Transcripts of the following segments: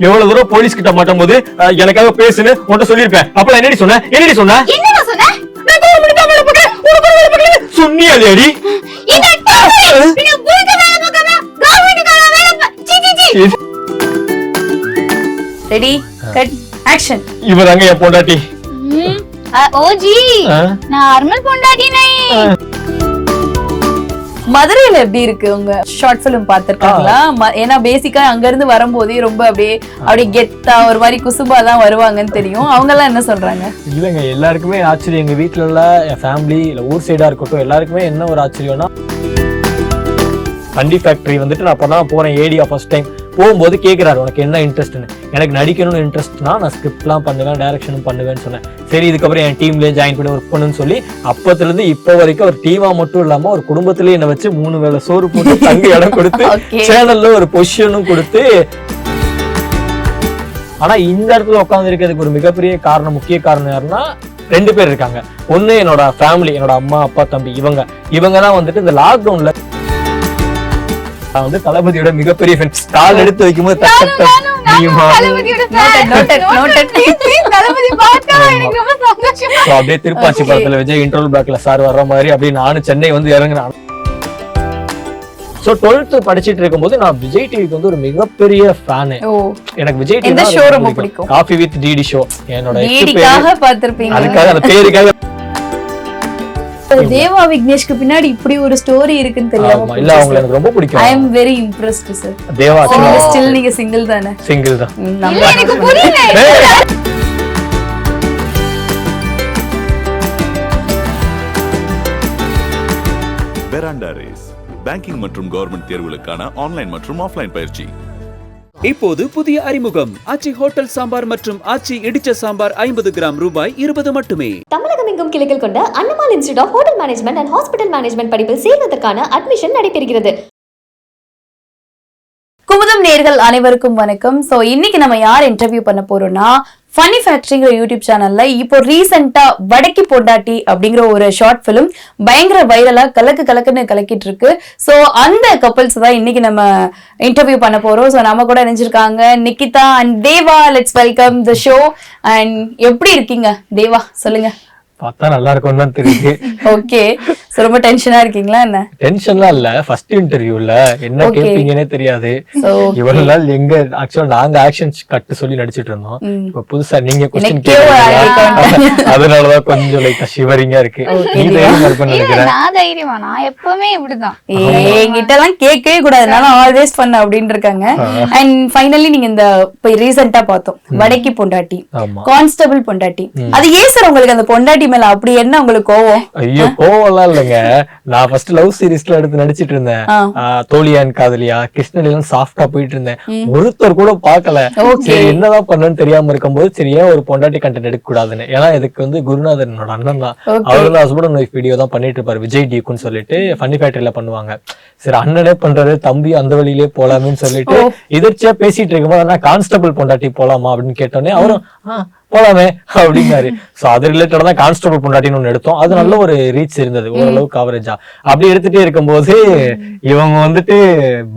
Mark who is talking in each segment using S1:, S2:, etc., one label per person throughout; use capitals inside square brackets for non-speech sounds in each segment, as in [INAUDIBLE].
S1: எவ்வளவு தூரம் போலீஸ் கிட்ட மாட்டும் போது எனக்காக பேசுன்னு உன்கிட்ட சொல்லியிருப்பேன். அப்ப என்னடி சொன்ன? என்னடி சொன்ன? நான். சொன்னியா
S2: ரெடி கட் ஆக்ஷன்
S1: என் பொண்டாட்டி.
S3: ம், அ, ஓஜி
S1: ஆ?
S3: நார்மல் பொண்டாட்டி
S2: மதுரையில எப்படி இருக்கு? உங்க ஷார்ட் பிலிம் பாத்திருக்காங்களா ஏன்னா பேசிக்கா அங்க இருந்து வரும்போதே ரொம்ப அப்படியே அப்படியே கெத்தா ஒரு மாதிரி குசுபா தான் வருவாங்கன்னு தெரியும். அவங்க எல்லாம் என்ன சொல்றாங்க?
S1: இல்லைங்க எல்லாருக்குமே ஆச்சரியம். எங்க வீட்ல உள்ள என் ஃபேமிலி இல்ல ஊர் சைடா இருக்கட்டும் எல்லாருக்குமே என்ன ஒரு ஆச்சரியம்னா கண்டி ஃபேக்டரி வந்துட்டு நான் அப்பதான் போறேன் ஏடியா ஃபர்ஸ்ட் டைம் போகும்போது கேக்குறாரு உனக்கு என்ன இன்ட்ரெஸ்ட்னு எனக்கு நடிக்கணும்னு இன்ட்ரெஸ்ட்னா நான் ஸ்கிரிப்ட்லாம் பண்ணுவேன் டைரக்ஷனும் பண்ணுவேன்னு சொன்னேன். சரி இதுக்கப்புறம் என் டீம்லயே ஜாயின் பண்ணி ஒர்க் பண்ணுன்னு சொல்லி அப்பத்துல இருந்து இப்போ வரைக்கும் ஒரு டீமா மட்டும் இல்லாம ஒரு குடும்பத்திலேயே என்ன வச்சு மூணு வேளை சோறு போட்டு [LAUGHS] தங்க இடம் கொடுத்து. சேனல்ல ஒரு பொசிஷனும் கொடுத்து ஆனா இந்த இடத்துல உட்கார்ந்து இருக்கிறதுக்கு ஒரு மிகப்பெரிய காரணம் முக்கிய காரணம் யாருன்னா ரெண்டு பேர் இருக்காங்க. ஒண்ணு என்னோட ஃபேமிலி என்னோட அம்மா அப்பா தம்பி இவங்க. இவங்க தான் வந்துட்டு இந்த லாக்டவுன்ல நான் வந்து தளபதியோட மிகப்பெரிய ஃபேன் ஸ்டால் எடுத்து
S3: சந்தோஷமா
S1: So, அப்படியே திருப்பாச்சி. படத்துல விஜய் இன்டர்வல் பேக்ல சார் வர்ற மாதிரி அப்படியே நானும் சென்னை வந்து இறங்குறேன் ஸோ டுவெல்த் படிச்சிட்டு இருக்கும்போது நான் விஜய் டிவிக்கு வந்து ஒரு மிகப்பெரிய ஃபேனு எனக்கு விஜய் டிவி
S2: show ரொம்ப பிடிக்கும்?
S1: காஃபி வித் டிடி ஷோ என்னோட அதுக்காக அந்த பேருக்காக
S2: தேவா விக்னேஷ்க்கு பின்னாடி இப்படி ஒரு ஸ்டோரி இருக்குன்னு
S1: ஆமா இல்ல அவங்களை எனக்கு ரொம்ப
S2: ஐ
S1: பிடிக்கும்
S2: am very impressed sir
S1: Deva
S2: still நீங்க சிங்கிள் தானே?
S1: சிங்கிள் தான்.
S3: எனக்கு புரியல.
S4: பெராண்டா ரேஸ் பேங்கிங் மற்றும் கவர்மெண்ட் தேர்வுகளுக்கான ஆன்லைன் மற்றும் ஆஃப்லைன் பயிற்சி.
S5: இப்போது புதிய அறிமுகம். ஆச்சி ஹோட்டல் சாம்பார் மற்றும் ஆச்சி இடிச்ச சாம்பார் ஐம்பது கிராம் ரூபாய் இருபது மட்டுமே.
S6: தமிழகம் எங்கும் கிளைகள் கொண்ட Annamalai institute of hotel management and hospital management படிப்பில் சேர்வதற்கான அட்மிஷன் நடைபெறுகிறது.
S2: குமுதம் நேர்கள் அனைவருக்கும் வணக்கம். சோ இன்னைக்கு நம்ம யார் இன்டர்வியூ பண்ண போறோம்னா ஃபனி ஃபேக்டரிங்கிற யூடியூப் சேனல்ல இப்போ ரீசெண்டா வடக்கி பொண்டாட்டி அப்படிங்கிற ஒரு ஷார்ட் ஃபிலிம் பயங்கர வைரலா கலக்கு கலக்குன்னு கலக்கிட்டு இருக்கு. சோ அந்த கப்பல்ஸ் தான் இன்னைக்கு நம்ம இன்டர்வியூ பண்ண போறோம். சோ நம்ம கூட நினைச்சிருக்காங்க Nikitha and Deva let's welcome the show and எப்படி இருக்கீங்க? தேவா சொல்லுங்க.
S1: பார்த்தா நல்லா இருக்கும்னு தான் தெரியுது. [LAUGHS]
S2: ஓகே சோ ரொம்ப டென்ஷனா இருக்கீங்களா என்ன?
S1: டென்ஷன்லாம் இல்ல. ஃபர்ஸ்ட் இன்டர்வியூல என்ன. கேட்பீங்கன்னே தெரியாது. இவ்வளவு நாள் எங்க ஆக்சுவலா நாங்க ஆக்ஷன் கட்டு சொல்லி நடிச்சிட்டு இருந்தோம். இப்ப புதுசா நீங்க கொஸ்டின் கேக்குறீங்க [LAUGHS] அதனாலதான் கொஞ்சம் லைட்டா ஷிவரிங்கா இருக்கு. நீ தைரியமா இருப்பேன்னு
S3: இல்ல
S1: நினைக்கிறேன்.
S3: நான் தைரியமா நான் எப்பவுமே இப்படிதான்.
S2: என்கிட்ட எல்லாம் கேட்கவே கூடாது. நான் ஆல்வேஸ் பண்ண அப்படின்னு இருக்காங்க. அண்ட் ஃபைனலி நீங்க இந்த இப்ப ரீசெண்டா பார்த்தோம். வடக்கி பொண்டாட்டி. கான்ஸ்டபிள் பொண்டாட்டி. அது ஏன் சார் உங்களுக்கு அந்த பொண்டாட்டி மேல அப்படி என்ன உங்களுக்கு கோவம்?
S1: ஐயோ கோவம்லாம் இல்லைங்க. நான் ஃபர்ஸ்ட் லவ் சீரிஸ்ல எடுத்து நடிச்சிட்டு இருந்தேன். தோழியான் காதலியா கிருஷ்ணனிலும் சாஃப்டா போயிட்டு இருந்தேன். ஒருத்தர் கூட
S2: Okay.
S1: சரி என்னதான் பண்ணணும்னு தெரியாம இருக்கும்போது சரி ஏன் ஒரு பொண்டாட்டி கண்டென்ட் எடுக்க கூடாதுன்னு ஏன்னா இதுக்கு வந்து குருநாதர் என்னோட அண்ணன் தான். அவர் வந்து ஹஸ்பண்ட் ஒய்ஃப் வீடியோ தான் பண்ணிட்டு இருப்பாரு விஜய் டியூக்குன்னு சொல்லிட்டு ஃபன்னி ஃபேக்டரியில பண்ணுவாங்க. சரி அண்ணனே பண்றாரு தம்பி அந்த வழியிலே போலாமேன்னு சொல்லிட்டு எதிர்ச்சியா பேசிட்டு இருக்கும்போது கான்ஸ்டபிள் பொண்டாட்டி போலாமா அப்படின்னு கேட்டோன்னே அவரும் "ஆ, போலாமே அப்படின்னாரு. சோ அது ரிலேட்டடா தான் கான்ஸ்டபிள் பொண்டாட்டின்னு ஒண்ணு எடுத்தோம். அது நல்ல ஒரு ரீச் இருந்தது ஓரளவு கவரேஜா அப்படி எடுத்துட்டே இருக்கும்போது இவங்க வந்துட்டு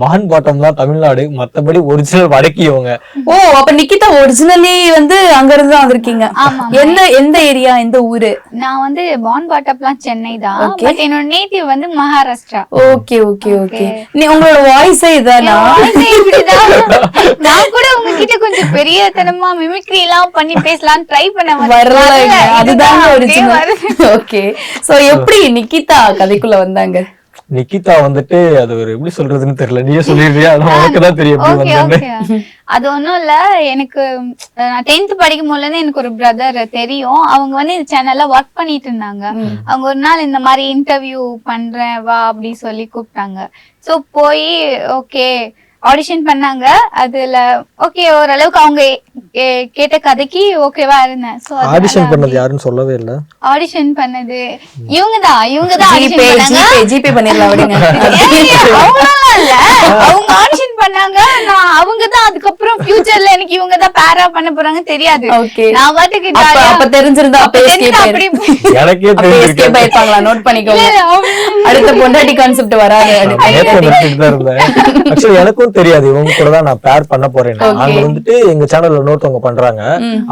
S1: பான் பாட்டம் தான் தமிழ்நாடு மத்தபடி ஒரிஜினல் வடக்கி இவங்க.
S2: ஓ அப்ப நிக்கிதா ஒரிஜினலி வந்து அங்க இருந்து தான் வந்திருக்கீங்க. எந்த எந்த ஏரியா எந்த ஊரு?
S3: நான் வந்து பான் பாட்டப்லாம் சென்னை தான்.
S2: Okay.
S3: பட் என்னோட நேட்டிவ் வந்து மகாராஷ்டிரா.
S2: ஓகே ஓகே ஓகே நீ உங்களோட வாய்ஸே இதானா. [LAUGHS]
S3: நான் கூட உங்ககிட்ட கொஞ்சம் பெரியத்தனமா மிமிக்ரி எல்லாம் பண்ணி பேசலாம்னு ட்ரை பண்ண
S2: வரல. அதுதான் ஒரிஜினல். ஓகே. சோ எப்படி நிக்கிதா கதைக்குள்ள வந்தாங்க?
S1: நிக்கிதா வந்துட்டு அது ஒரு எப்படி சொல்றதுன்னு தெரியல. நீயே சொல்லிடுறியா? உனக்கு தான் தெரியும்
S3: அது ஒண்ணும் இல்ல. எனக்கு நான் டென்த் படிக்கும் போதுல எனக்கு ஒரு பிரதர் தெரியும். அவங்க வந்து இந்த சேனல்ல ஒர்க் பண்ணிட்டு இருந்தாங்க. அவங்க ஒரு நாள் இந்த மாதிரி இன்டர்வியூ பண்றேன் வா அப்படி சொல்லி கூப்பிட்டாங்க. சோ போய் ஓகே ஆடிஷன் பண்ணாங்க. அதுல ஓகே ஓரளவுக்கு அவங்க கேட்ட கதைக்கு ஓகேவா இருந்தேன். சோ
S1: ஆடிஷன் பண்ணது யாருன்னு சொல்லவே இல்ல.
S3: ஆடிஷன் பண்ணது இவங்க தான் இவங்க தான்
S2: ஜிபே
S3: ஆடிஷன் பண்ணாங்க.
S2: ஜிபே ஜிபே பண்ணிடலாம் விடுங்க
S3: இல்ல. [LAUGHS] அவங்க ஆடிஷன் பண்ணாங்க நான் அவங்க தான் அதுக்கப்புறம் ஃபியூச்சர்ல எனக்கு இவங்க தான் பேரா பண்ண போறாங்க தெரியாது. நான் பாட்டுக்கு
S2: அப்ப தெரிஞ்சிருந்தா
S3: அப்ப அப்படி
S1: எனக்கே தெரிஞ்சிருக்காது.
S2: ஆயிருப்பாங்களா? நோட் பண்ணிக்கோங்க. அடுத்த பொண்டாட்டி கான்செப்ட் வராது. [LAUGHS]
S1: ஆக்சுவலி எனக்கும் தெரியாது. இவங்க கூட தான் நான் பேர் பண்ண போறேன் அங்க வந்துட்டு எங்க சேனல்ல இன்னொருத்தவங்க பண்றாங்க.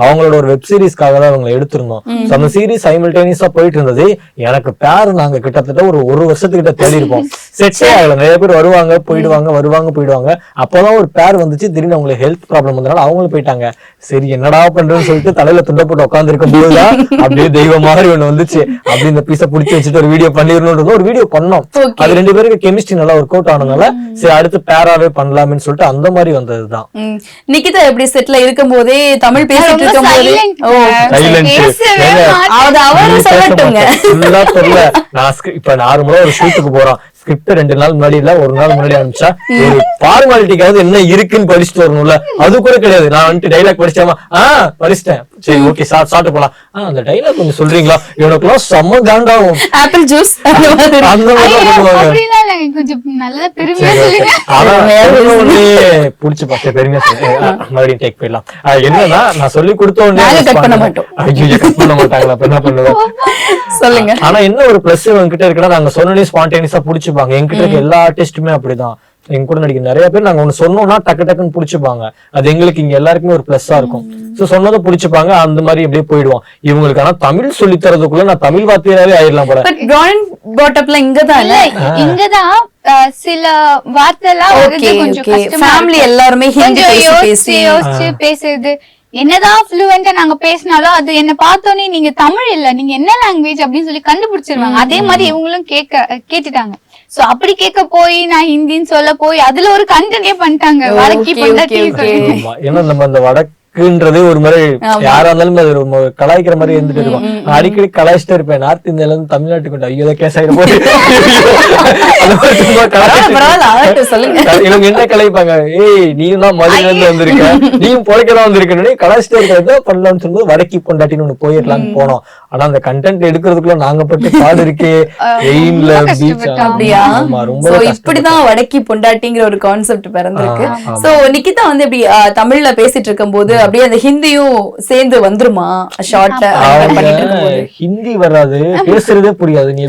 S1: அவங்களோட ஒரு வெப் சீரிஸ்க்காக தான் அவங்க எடுத்திருந்தோம். அந்த சீரிஸ் சைமல்டேனியஸா போயிட்டு இருந்தது. எனக்கு பேர் நாங்க கிட்டத்தட்ட ஒரு ஒரு வருஷத்துக்கிட்ட தேடி இருப்போம் [LAUGHS] செட்டே ஆகல. நிறைய பேர் வருவாங்க போயிடுவாங்க வருவாங்க போயிடுவாங்க. அப்பதான் ஒரு பேர் வந்துச்சு. திடீர்னு அவங்களுக்கு ஹெல்த் ப்ராப்ளம் வந்தனால அவங்களும் போயிட்டாங்க. சரி என்னடா பண்றேன்னு சொல்லிட்டு தலையில துண்டை போட்டு உட்கார்ந்து இருக்கும் போதுதான் [LAUGHS] அப்படியே தெய்வம் மாதிரி ஒண்ணு வந்துச்சு. அப்படி இந்த பீஸ புடிச்சு வச்சுட்டு ஒரு வீடியோ பண்ணிடணும்ன்றது ஒரு வீடியோ பண்ணோம். அது ரெண்டு பேருக்கு கெமிஸ்ட்ரி நல்லா ஒர்க் அவுட் ஆனதுனால சரி அடுத்து பேராவே பண்ணலாம்னு சொல்லிட்டு அந்த மாதிரி வந்ததுதான்.
S2: ம். நிகிதா எப்படி செட்ல இருக்கும் போதே தமிழ் பேசிட்டு இருக்கும் போதே அவரும் சொல்லட்டுங்க. [LAUGHS]
S1: இப்ப நார்மலா ஒரு ஷூட்டுக்கு போறோம். ஸ்கிரிப்ட் ரெண்டு நாள் முன்னாடி இல்ல ஒரு நாள் முன்னாடி அனுப்பிச்சா ஒரு ஃபார்மாலிட்டிக்காவது என்ன இருக்குன்னு படிச்சுட்டு வரணும்ல? அது கூட கிடையாது. நான் வந்துட்டு டைலாக் படிச்சாமா? ஆஹ் படிச்சிட்டேன். சரி ஓகே சாப்பிட்டு போலாம். அந்த டைலாக் கொஞ்சம் சொல்றீங்களா? இவனுக்குலாம் செம்ம காண்டாகும்
S2: ஆப்பிள் ஜூஸ் அந்த மாதிரி.
S1: சரி, புடிச்சு பார்த்து பெருமையா மறுபடியும் டேக் போயிடலாம். என்னன்னா நான் சொல்லி கொடுத்த உடனே
S2: பண்ண மாட்டோம்.
S1: கட் பண்ண மாட்டாங்களா? என்ன பண்ணுவோம்?
S2: சொல்லுங்க.
S1: ஆனா என்ன ஒரு பிளஸ் கிட்ட இருக்குன்னா நாங்க சொன்னே ஸ்பான்டேனியஸா புடிச்சுப்பாங்க. என்கிட்ட இருக்க எல்லா ஆர்டிஸ்டுமே அப்படிதான். எங்க கூட நடிக்கிற நிறைய பேர் நாங்க ஒண்ணு சொன்னோம்னா டக்கு டக்குன்னு புடிச்சுப்பாங்க. அது எங்களுக்கு இங்க எல்லாருக்குமே ஒரு பிளஸ்ஸா இருக்கும். சோ சொன்னதை புடிச்சுப்பாங்க. அந்த மாதிரி அப்படியே போயிடுவோம். இவங்களுக்கு ஆனா தமிழ் சொல்லி தரதுக்குள்ள நான் தமிழ் வார்த்தையாவே ஆயிடலாம் போல.
S2: பாட்டப்ல
S3: இல்ல? இங்கதான் அஹ், சில வார்த்தைலாம் கொஞ்சம்
S2: ஃபேமிலி. எல்லாருமே ஹிந்தி
S3: கொஞ்சம்
S2: பேசி
S3: யோசிச்சு
S2: பேசி.
S3: யோசிச்சு பேசுறது. என்னதான் ஃப்ளூவெண்டா நாங்க பேசினாலும் அது என்ன பார்த்தோன்னே நீங்க தமிழ் இல்ல நீங்க என்ன லாங்குவேஜ் அப்படின்னு சொல்லி கண்டுபிடிச்சிருவாங்க. அதே மாதிரி இவங்களும் கேட்க கேட்டுட்டாங்க. சோ அப்படி கேட்க போய் நான் ஹிந்தின்னு சொல்ல போய் அதுல ஒரு கண்டென்ட்டே பண்ணிட்டாங்க. வடக்கி பொண்டாட்டி.
S1: ஏன்னா நம்ம அந்த வடக்குன்றதே ஒரு மாதிரி. யாரா இருந்தாலும் அது கலாய்க்கிற மாதிரி இருந்துட்டு இருக்கும். அடிக்கடி கலாய்ச்சிட்டே இருப்பேன். நார்த் இந்தியால இருந்து தமிழ்நாட்டுக்கு வந்து ஐயோ கேஸ் ஆயிட போகுது அந்த மாதிரி சும்மா
S2: பரவாயில்ல
S1: கலாய்ச்சிட்டு
S2: பரவாயில்ல ஆகட்டும் சொல்லுங்க.
S1: இவங்க என்ன கலாய்ப்பாங்க? ஏய் நீயும் தான் மதுரையில இருந்து வந்திருக்க. நீயும் பொழைக்கலாம் வந்திருக்க கலாய்ச்சிட்டே இருக்கிறத பண்ணலாம்னு சொல்லும்போது வடக்கி பொண்டாட்டின்னு ஒண்ணு போயிடலாம்னு போனோம். ஆனா அந்த கண்டென்ட் எடுக்கிறதுக்குள்ள நாங்க பட்டு பாடு இருக்கே. [LAUGHS]
S2: அப்படியா சோ. இப்படிதான் வடக்கி பொண்டாட்டிங்கிற ஒரு கான்செப்ட் பிறந்திருக்கு. சோ நிக்கிதா வந்து இப்படி தமிழ்ல பேசிட்டு இருக்கும்போது அப்படியே அந்த ஹிந்தியும் சேர்ந்து வந்துருமா? ஷார்ட்ல பண்ணிட்டு இருக்கும்போது.
S1: அவங்க ஹிந்தி வராது. பேசுறதே புரியாது. நீ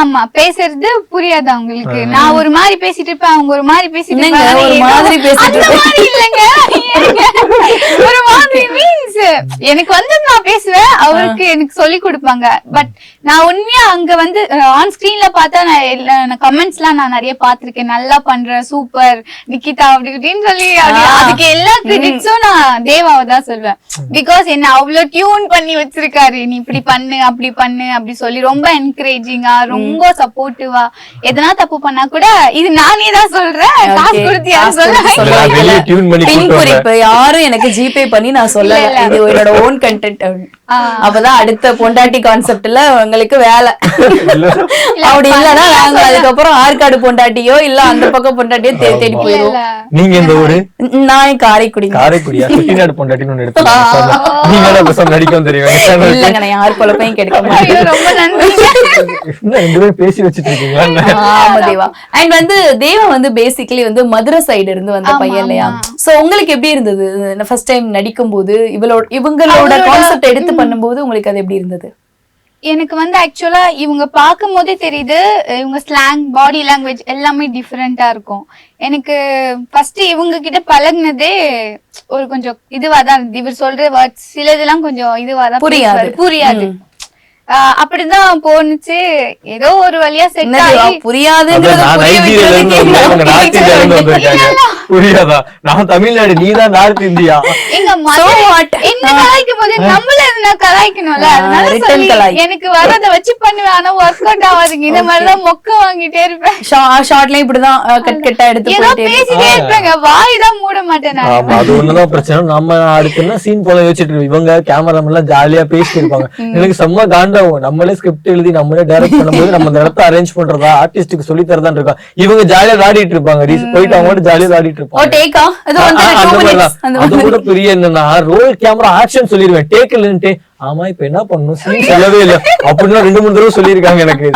S3: ஆமா பேசுறது புரியாது அவங்களுக்கு. நான் ஒரு மாதிரி பேசிட்டு இருப்பேன் அவங்க ஒரு மாதிரி பேசிட்டு.
S2: ஒரு மாதிரி பேசிட்டு
S3: அந்த
S2: இருப்பேன்.
S3: மாதிரி இல்லைங்க. ஒரு மாதிரி மீன்ஸ் எனக்கு வந்து நான் பேசுவேன் அவருக்கு எனக்கு சொல்லி கொடுப்பாங்க. பட் நான் உண்மையா அங்க வந்து ஆன் ஸ்கிரீன்ல பார்த்தா நான் கமெண்ட்ஸ் எல்லாம் நான் நிறைய பார்த்திருக்கேன். நல்லா பண்ற சூப்பர் நிக்கிதா அப்படி இப்படின்னு சொல்லி. அதுக்கு எல்லா கிரெடிட்ஸும் நான் தேவாவை தான் சொல்வேன். பிகாஸ் என்ன அவ்வளவு டியூன் பண்ணி வச்சிருக்காரு. நீ இப்படி பண்ணு அப்படி பண்ணு அப்படி சொல்லி ரொம்ப என்கரேஜிங்கா ரொம்ப சப்போர்ட்டிவா எதனா தப்பு பண்ணா கூட இது நானே தான் சொல்றேன். காசு. கொடுத்து யாரும் சொல்ல
S2: யாரும் எனக்கு ஜிபே பண்ணி நான் சொல்லல. இது என்னோட ஓன் கண்டென்ட். அப்பதான் அடுத்த பொண்டாட்டி கான்செப்ட்ல உங்களுக்கு வேலை. அப்படி இல்லன்னா நாங்க அதுக்கப்புறம் ஆற்காடு பொண்டாட்டியோ இல்ல அந்த பக்கம் பொண்டாட்டியோ தேடி தேடி.
S1: நீங்க இந்த ஊரு?
S2: நான் காரைக்குடி
S1: காரைக்குடியா? செட்டிநாடு பொண்டாட்டின்னு ஒண்ணு எடுத்து நடிக்கவும் தெரியும்?
S2: இல்லங்க நான் யார் பொழப்பையும் கெடுக்க மாட்டேன்.
S3: ரொம்ப நன்றி.
S1: பேசி வச்சிட்டு இருக்கீங்களா?
S2: ஆமா தேவா. அண்ட் வந்து தேவா வந்து பேசிக்கலி வந்து மதுரை சைடு இருந்து வந்த பையன் இல்லையா. சோ உங்களுக்கு எப்படி இருந்தது? ஃபர்ஸ்ட் டைம் நடிக்கும் போது இவளோட இவங்களோட கான்செப்ட் எடுத்து பண்ணும்போது உங்களுக்கு அது எப்படி இருந்தது?
S3: எனக்கு வந்து ஆக்சுவலா இவங்க பார்க்கும் போதே தெரியுது இவங்க ஸ்லாங் பாடி லாங்குவேஜ் எல்லாமே டிஃப்ரெண்டா இருக்கும் எனக்கு ஃபர்ஸ்ட் இவங்க கிட்ட பழகுனதே ஒரு கொஞ்சம் இதுவா தான். இவர் சொல்ற வேர்ட்ஸ் சிலதெல்லாம் கொஞ்சம் இதுவா தான்
S2: புரியாது.
S3: புரியாது அப்படிதான் போனுச்சு ஏதோ ஒரு வழியா செட்
S2: என்ன
S3: ஆகி
S1: புரியாதா? நான் தமிழ்நாடு நீ தான் நார்த் இந்தியா
S3: எங்க மதுரை? என்ன கலாய்க்கும் போது நம்மள எதுனா கலாய்க்கணும்ல? அதனால. எனக்கு வரத வச்சு பண்ணுவேன். ஆனா ஒர்க் அவுட் ஆகாதுங்க. இந்த மாதிரிதான் மொக்க வாங்கிட்டே இருப்பேன்.
S2: ஷார்ட்லயும் இப்படிதான் கட் கட்டா எடுத்து
S3: ஏதோ. பேசிட்டே இருப்பேங்க. வாய் தான் மூட மாட்டேன்
S1: ஆமா அது ஒண்ணுதான் பிரச்சனை. நம்ம அடுத்து என்ன சீன் போல யோசிச்சுட்டு. இவங்க கேமராமேன் எல்லாம் ஜாலியா பேசிட்டு இருப்பாங்க. எனக்கு செம்ம காண்டாகும் நம்மளே ஸ்கிரிப்ட் எழுதி நம்மளே டைரக்ட் பண்ணும்போது நம்ம அந்த இடத்த அரேஞ்ச் பண்றதா ஆர்டிஸ்டுக்கு சொல்லி தரதான் இருக்கோம் இவங்க ஜாலியா விளையாடிட்டு இருப்பாங்க. போயிட்டு அவங்க மட்டும் ஜாலியா விளையாடிட்டு
S2: ஓ
S1: இருப்பாங்க
S2: வந்து
S1: அது கூட பெரிய என்னன்னா ரோல் கேமரா ஆக்ஷன் சொல்லிடுவேன் டேக் இல்லன்ட்டு ஆமா இப்ப என்ன பண்ணணும்? சீன் [LAUGHS] சொல்லவே இல்ல. அப்படின்னு ரெண்டு மூணு தடவை சொல்லியிருக்காங்க எனக்கு.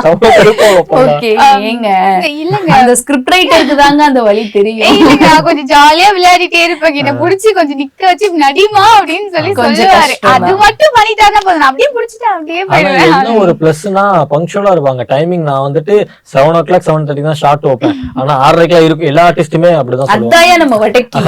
S3: இல்லங்க.
S2: அந்த ஸ்கிரிப்ட் ரைட்டருக்கு தாங்க அந்த வழி தெரியும்.
S3: நான் கொஞ்சம் ஜாலியா விளையாடிட்டே இருப்பேன் என்ன புடிச்சு கொஞ்சம் நிக்க வச்சு நடிமா அப்படின்னு சொல்லி
S2: கொஞ்சம்
S3: சொல்லுவாரு. அது மட்டும் பண்ணிட்டாருன்னா போதும். அப்படியே புடிச்சிட்டு அப்படியே போயிடுவேன்.
S1: ஒரு பிளஸ்னா பங்க்சுவலா இருப்பாங்க. டைமிங் நான் வந்துட்டு seven o'clock seven thirty தான் ஷார்ட் வைப்பேன். ஆனா ஆறரைக்கெல்லாம் இருக்கும் எல்லா ஆர்டிஸ்டுமே அப்படிதான் சொல்லுவாங்க.
S2: அதாயா நம்ம வடக்கி.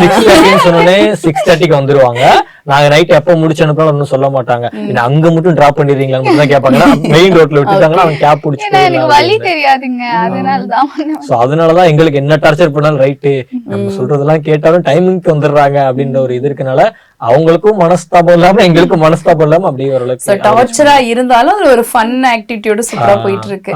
S1: சிக்ஸ் தேர்ட்டின்னு சொன்னோடனே சிக்ஸ் தேர்ட்டிக்கு வந்துருவாங்க. நாங்க நைட் எப்ப முடிச்சு அனுப்பினாலும் ஒன்னும் சொல்ல மாட்டாங்க. என்ன அங்க மட்டும் டிராப் பண்ணிடுறீங்களான்னு மட்டும் கேட்பாங்க மெயின் [LAUGHS] ரோட்ல விட்டுட்டாங்கன்னா அவன் கேப்
S3: எனக்கு வழி
S1: பிடிச்சி
S3: தெரியாதுங்க. அதனாலதான்.
S1: சோ அதனாலதான் எங்களுக்கு என்ன டார்ச்சர் பண்ணாலும் ரைட்டு நம்ம சொல்றதெல்லாம் கேட்டாலும் டைமிங்க்கு வந்துடுறாங்க அப்படின்ற ஒரு இது இருக்கனால அவங்களுக்கும் மனஸ்தாபம் இல்லாம எங்களுக்கும் மனஸ்தாபம் இல்லாம அப்படியே ஓரளவுக்கு
S2: டார்ச்சரா இருந்தாலும் அது ஒரு ஃபன் ஆக்டிவிட்டியோட சூப்பரா போயிட்டு இருக்கு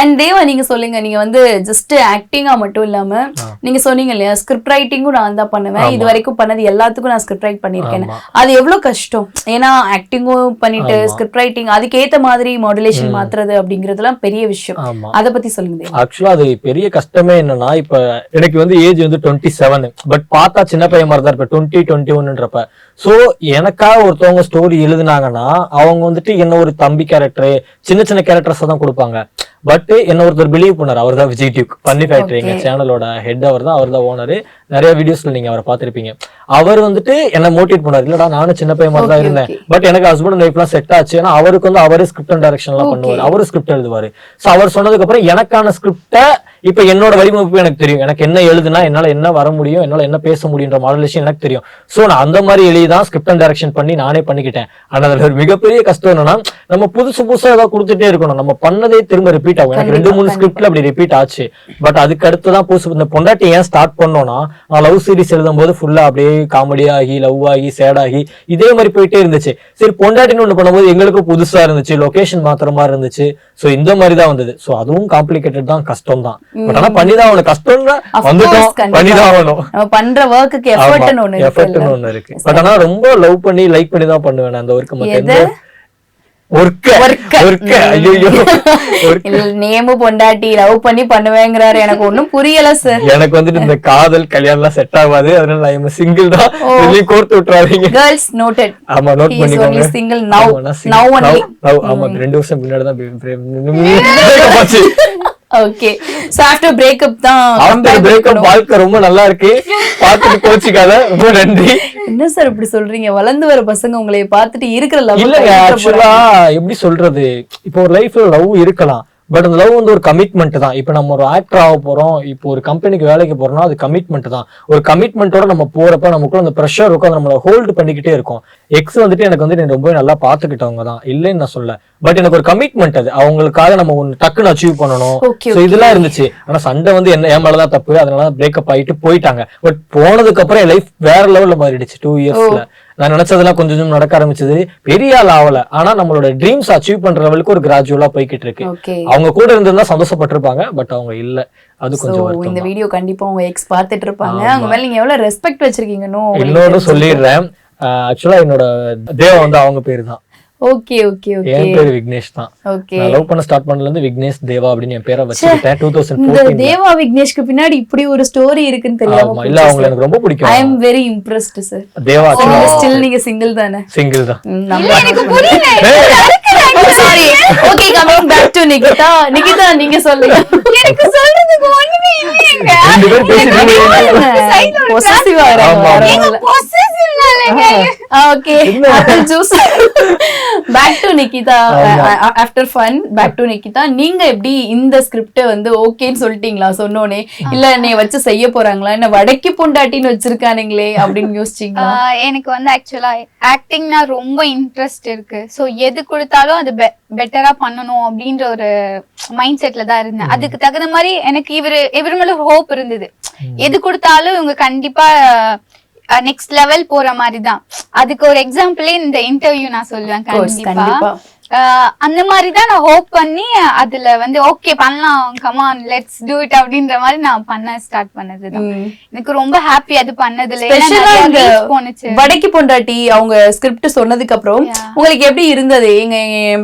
S2: அண்ட் தேவா நீங்க சொல்லுங்க நீங்க வந்து ஜஸ்ட் ஆக்டிங்கா மட்டும் இல்லாம நீங்க சொன்னீங்க இல்லையா ஸ்கிரிப்ட் ரைட்டிங்கும் நான் தான் பண்ணுவேன். இது வரைக்கும் பண்ணது எல்லாத்துக்கும் நான் ஸ்கிரிப்ட் ரைட் பண்ணிருக்கேன். அது எவ்வளவு கஷ்டம். ஏன்னா ஆக்டிங்கும் பண்ணிட்டு ஸ்கிரிப்ட் ரைட்டிங் அதுக்கேத்த மாதிரி மாடுலேஷன் மாத்துறது அப்படிங்கறதுலாம் பெரிய விஷயம். அத பத்தி சொல்லுங்க.
S1: ஆக்சுவலா அது பெரிய கஷ்டமே என்னன்னா இப்ப எனக்கு வந்து ஏஜ் வந்து டுவெண்ட்டி செவன் பட் பார்த்தா சின்ன பையன் மாதிரி தான் இருப்பேன். டுவெண்ட்டி டுவெண்ட்டி ஒன்னுன்றப்ப சோ எனக்காக ஒருத்தவங்க ஸ்டோரி எழுதுனாங்கன்னா அவங்க வந்துட்டு என்ன ஒரு தம்பி கேரக்டர் சின்ன சின்ன கேரக்டர்ஸ் தான் கொடுப்பாங்க. பட் என்ன ஒருத்தர் பிலீவ் பண்ணார் அவர் தான் விஜய் டியூக். பண்ணி ஃபேக்டரி எங்க சேனலோட ஹெட் அவர் தான் அவர் தான் ஓனர் நிறைய வீடியோஸ்ல நீங்க அவரை பார்த்திருப்பீங்க. அவர் வந்துட்டு என்ன மோட்டிவேட் பண்ணார். இல்லடா நானும் சின்ன பையன் மாதிரி தான் இருந்தேன். பட் எனக்கு ஹஸ்பண்ட் லைஃப்லாம் செட் ஆச்சு. ஏன்னா அவருக்கு வந்து அவரே ஸ்கிரிப்ட் அண்ட் டைரக்ஷன் எல்லாம் பண்ணுவார். அவரு ஸ்கிரிப்ட் எழுதுவாரு. சோ அவர் சொன்னதுக்கு அப்புறம் எனக்கான ஸ்கிரிப்ட இப்ப என்னோட வடிவமைப்பு எனக்கு தெரியும். எனக்கு என்ன எழுதுனா என்னால என்ன வர முடியும் என்னால என்ன பேச முடியுன்ற மாடலேஷன் எனக்கு தெரியும். சோ நான் அந்த மாதிரி எழுதி தான் ஸ்கிரிப்ட் அண்ட் டைரக்ஷன் பண்ணி நானே பண்ணிக்கிட்டேன். ஆனா அதுல ஒரு மிகப்பெரிய கஷ்டம் என்னன்னா நம்ம புதுசு புதுசா ஏதாவது கொடுத்துட்டே இருக்கணும். நம்ம பண்ணதே திரும்ப ரிப்பீட் ஆகும். எனக்கு ரெண்டு மூணு ஸ்கிரிப்ட்ல அப்படி ரிப்பீட் ஆச்சு. பட் அதுக்கு அடுத்து தான் புதுசு இந்த பொண்டாட்டி ஏன் ஸ்டார்ட் பண்ணோம்னா நான் லவ் சீரிஸ் எழுதும் போது ஃபுல்லா அப்படியே காமெடி ஆகி லவ் ஆகி சேட் ஆகி இதே மாதிரி போயிட்டே இருந்துச்சு. சரி பொண்டாட்டின்னு ஒண்ணு பண்ணும்போது எங்களுக்கு புதுசா இருந்துச்சு லொகேஷன் மாத்திர மாதிரி இருந்துச்சு. சோ இந்த மாதிரி தான் வந்தது. சோ அதுவும் காம்ப்ளிகேட்டட் தான் கஷ்டம் தான் பட் ஆனா பண்ணிதான் ஆகணும். கஷ்டம்னா
S2: Of course,
S1: வந்துட்டோம்.
S2: கண்டிப்பா.
S1: பண்ணிதான் ஆகணும்.
S2: பண்ற ஒர்க்குக்கு எஃபர்ட்னு
S1: எஃபர்ட்னு
S2: இருக்கு
S1: பட் ஆனா ரொம்ப லவ் பண்ணி லைக் பண்ணி தான் பண்ணுவேன் அந்த ஒர்க் மட்டும்
S2: எது?
S1: ஒர்க் ஒர்க் ஐயோ ஒர்க்
S2: நேமு பொண்டாட்டி லவ் பண்ணி பண்ணுவேங்கிறாரு. எனக்கு ஒண்ணும் புரியல சார்
S1: எனக்கு வந்துட்டு இந்த காதல் கல்யாணம் எல்லாம் செட் ஆகாது. அதனால நான் சிங்கிள் தான். வெளியே கோர்த்து விட்டுறாதீங்க.
S2: கேர்ள்ஸ் நோட்டட்
S1: ஆமா நோட் பண்ணிக்கோங்க
S2: only single now.
S1: ஆமா, ரெண்டு வருஷம் பின்னாடி தான் ஆச்சு [LAUGHS]
S2: ஓகே சோ ஆஃப்டர் பிரேக்கப் தான்
S1: ஆஃப்டர் பிரேக்கப். வாழ்க்கை ரொம்ப நல்லா இருக்கு. பார்த்துட்டு கோச்சிக்காத. ரொம்ப நன்றி.
S2: என்ன சார் இப்படி சொல்றீங்க? வளர்ந்து வர பசங்க உங்களை பார்த்துட்டு இருக்கிற லவ்
S1: ஆக்சுவலா எப்படி சொல்றது? இப்போ ஒரு லைஃப்ல லவ் இருக்கலாம். பட் அந்த லவ் வந்து ஒரு கமிட்மெண்ட் தான். இப்போ நம்ம ஒரு ஆக்டர் ஆக போறோம் இப்போ ஒரு கம்பெனிக்கு வேலைக்கு போறோம்னா அது கமிட்மெண்ட் தான். ஒரு கமிட்மெண்ட்டோட நம்ம போறப்ப நமக்குள்ள அந்த ப்ரெஷர் இருக்கும் அது நம்மள ஹோல்டு பண்ணிக்கிட்டே இருக்கும். எக்ஸ் வந்துட்டு எனக்கு வந்து ரொம்ப நல்லா பாத்துக்கிட்டவங்க தான். இல்லைன்னு நான் சொல்ல பட் எனக்கு ஒரு கமிட்மெண்ட் அது. அவங்களுக்காக நம்ம ஒன்னு டக்குன்னு அச்சீவ் பண்ணணும். So இதெல்லாம் இருந்துச்சு. ஆனா சண்டை வந்து என்ன என் மேலதான் தப்பு. அதனால பிரேக்கப் ஆயிட்டு போயிட்டாங்க. பட் போனதுக்கு அப்புறம் என் லைஃப் வேற லெவல்ல மாறிடுச்சு. டூ இயர்ஸ்ல நான் நினைச்சதெல்லாம் கொஞ்சம் கொஞ்சம் நடக்க ஆரம்பிச்சது. பெரிய ஆள் ஆகல ஆனா நம்மளோட ட்ரீம்ஸ் அச்சீவ் பண்ற லெவலுக்கு ஒரு கிராஜுவலா போய்கிட்டு இருக்கு. அவங்க கூட இருந்திருந்தா சந்தோஷப்பட்டிருப்பாங்க பட் அவங்க இல்ல. அது கொஞ்சம்
S2: இந்த. வீடியோ கண்டிப்பா உங்க எக்ஸ் பார்த்துட்டு இருப்பாங்க. அவங்க மேல நீங்க எவ்வளவு ரெஸ்பெக்ட் வச்சிருக்கீங்கன்னு
S1: இன்னொன்னு சொல்லிடுறேன். ஆக்சுவலா என்னோட தேவா வந்து அவங்க பேரு தான்.
S2: ஓகே ஓகே ஓகே
S1: என் பேரு விக்னேஷ் தான்.
S2: ஓகே
S1: நான் லவ் பண்ண ஸ்டார்ட் பண்ணல இருந்து விக்னேஷ் தேவா அப்படின்னு என் பேரை தௌசண்ட்
S2: இந்த தேவா விக்னேஷ்க்கு பின்னாடி இப்படி ஒரு ஸ்டோரி இருக்குன்னு தெரியாம
S1: ஆமா இல்ல அவங்க எனக்கு ரொம்ப
S2: ஐ
S1: பிடிக்கும்
S2: am very impressed sir
S1: Deva
S2: still நீங்க சிங்கிள் தானே?
S1: சிங்கிள் தான். [LAUGHS]
S2: Sorry okay coming back to Nikitha Nikitha நீங்க சொல்லுங்க.
S3: எனக்கு சொல்றதுக்கு ஒண்ணுமே
S2: possessive. Okay apple juice back to Nikitha after fun back to Nikitha நீங்க எப்படி இந்த ஸ்கிரிப்ட வந்து ஓகேன்னு சொல்லிட்டீங்களா? சொன்னோனே இல்ல நீ வச்சு செய்ய போறாங்களா? என்ன வடக்கி பொண்டாட்டின்னு வச்சிருக்கானுங்களே அப்படின்னு யோசிச்சீங்களா?
S3: எனக்கு வந்து ஆக்சுவலா ஆக்டிங்னா ரொம்ப இன்ட்ரெஸ்ட் இருக்கு. சோ எது கொடுத்தாலும் அது பெட்டரா பண்ணணும் அப்படின்ற ஒரு மைண்ட் செட்ல தான் இருந்தேன். அதுக்கு தகுந்த மாதிரி எனக்கு இவரு இவர் மேல ஹோப் இருந்தது. எது கொடுத்தாலும் இவங்க கண்டிப்பா நெக்ஸ்ட் லெவல் போற மாதிரி தான். அதுக்கு ஒரு எக்ஸாம்பிளே இந்த இன்டர்வியூ நான் சொல்லுவேன். கண்டிப்பா. அந்த மாதிரி தான் நான் ஹோப் பண்ணி அதுல வந்து ஓகே பண்ணலாம் கமான் லெட்ஸ் டூ இட் அப்படின்ற மாதிரி நான் பண்ண ஸ்டார்ட் பண்ணதுதான்.
S2: ம்.
S3: எனக்கு ரொம்ப ஹாப்பி அது பண்ணதுல. போனுச்சு
S2: வடக்கி பொண்டாட்டி அவங்க ஸ்கிரிப்ட் சொன்னதுக்கு அப்புறம். உங்களுக்கு எப்படி இருந்தது? எங்க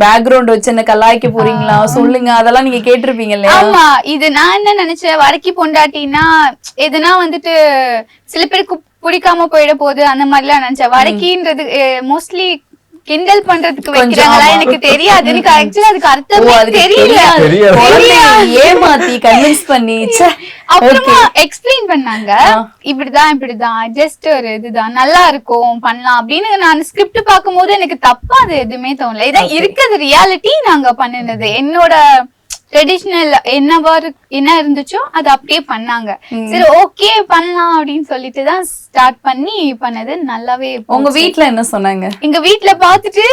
S2: பேக்ரவுண்ட் வச்சு என்ன கலாய்க்க போறீங்களா? சொல்லுங்க அதெல்லாம் நீங்க கேட்டிருப்பீங்க இல்லையா?
S3: ஆமா இது நான் என்ன நினைச்சேன் வடக்கி பொண்டாட்டினா எதுனா வந்துட்டு சில பேருக்கு பிடிக்காம போயிட போகுது அந்த மாதிரிலாம் நினைச்சேன். வடக்கின்றது மோஸ்ட்லி கிண்டல் பண்றதுக்கு வைக்கிறாங்களா. எனக்கு தெரியாது. எனக்கு ஆக்சுவலா அதுக்கு அர்த்தமே தெரியல.
S2: ஏமாத்தி கன்வின்ஸ் பண்ணி. [LAUGHS]
S3: அப்புறமா. எக்ஸ்பிளைன் பண்ணாங்க. இப்படிதான் இப்படிதான். ஜஸ்ட் ஒரு இதுதான். நல்லா இருக்கும் பண்ணலாம் அப்படின்னு நான் ஸ்கிரிப்ட் பார்க்கும்போது எனக்கு தப்பா அது எதுவுமே தோணல. இதான் இருக்கிறது ரியாலிட்டி நாங்க பண்ணினது. என்னோட ட்ரெடிஷ்னல் என்னவா என்ன இருந்துச்சோ அது அப்படியே பண்ணாங்க. சரி ஓகே பண்ணலாம் அப்படின்னு சொல்லிட்டு தான் ஸ்டார்ட் பண்ணி பண்ணது. நல்லாவே
S2: உங்க. வீட்ல என்ன சொன்னாங்க?
S3: எங்க வீட்ல பாத்துட்டு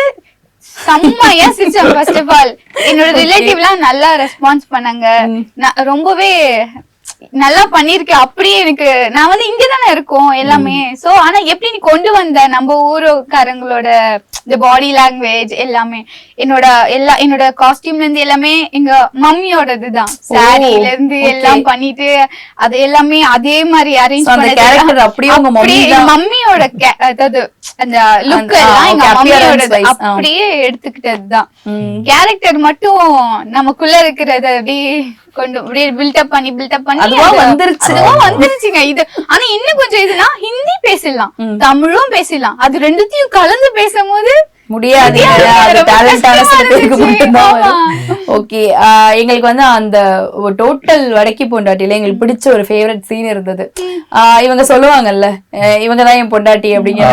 S3: செம்மையா சிரிச்சாங்க ஃபர்ஸ்ட் ஆஃப் ஆல் என்னோட ரிலேட்டிவ்லாம் நல்லா ரெஸ்பான்ஸ் பண்ணாங்க. ரொம்பவே நல்லா பண்ணிருக்கேன் அப்படியே எனக்கு நான் வந்து இங்க தானே இருக்கோம் எல்லாமே சோ ஆனா எப்படி நீ கொண்டு வந்த நம்ம ஊருக்காரங்களோட இந்த பாடி லாங்குவேஜ் எல்லாமே என்னோட எல்லா என்னோட காஸ்டியூம்ல இருந்து எல்லாமே எங்க மம்மியோட இதுதான் சாரில இருந்து. எல்லாம் பண்ணிட்டு அது எல்லாமே அதே மாதிரி அரேஞ்ச்
S2: character அப்படியே உங்க தான்.
S3: மம்மியோட அதாவது அந்த லுக் எல்லாம் எங்க
S2: okay,
S3: மம்மியோட
S2: appearance wise, ஆ.
S3: அப்படியே எடுத்துக்கிட்டதுதான். கேரக்டர் மட்டும் நமக்குள்ள இருக்கிறத அப்படியே கொண்டு அப்படியே பில்டப் பண்ணி பில்டப் பண்ணி
S2: அதுவா
S3: அது-
S2: வந்துருச்சு.
S3: அதுவா வந்துருச்சுங்க. இது ஆனா இன்னும் கொஞ்சம் இதுனா ஹிந்தி பேசலாம் தமிழும் பேசலாம் அது ரெண்டுத்தையும் கலந்து பேசும்போது
S2: முடியாது. ஓகே எங்களுக்கு வந்து அந்த டோட்டல் வடக்கி பொண்டாட்டில எங்களுக்கு பிடிச்ச ஒரு ஃபேவரட் சீன் இருந்தது. ஆஹ் இவங்க சொல்லுவாங்கல்ல இவங்க தான் என் பொண்டாட்டி அப்படிங்கிற.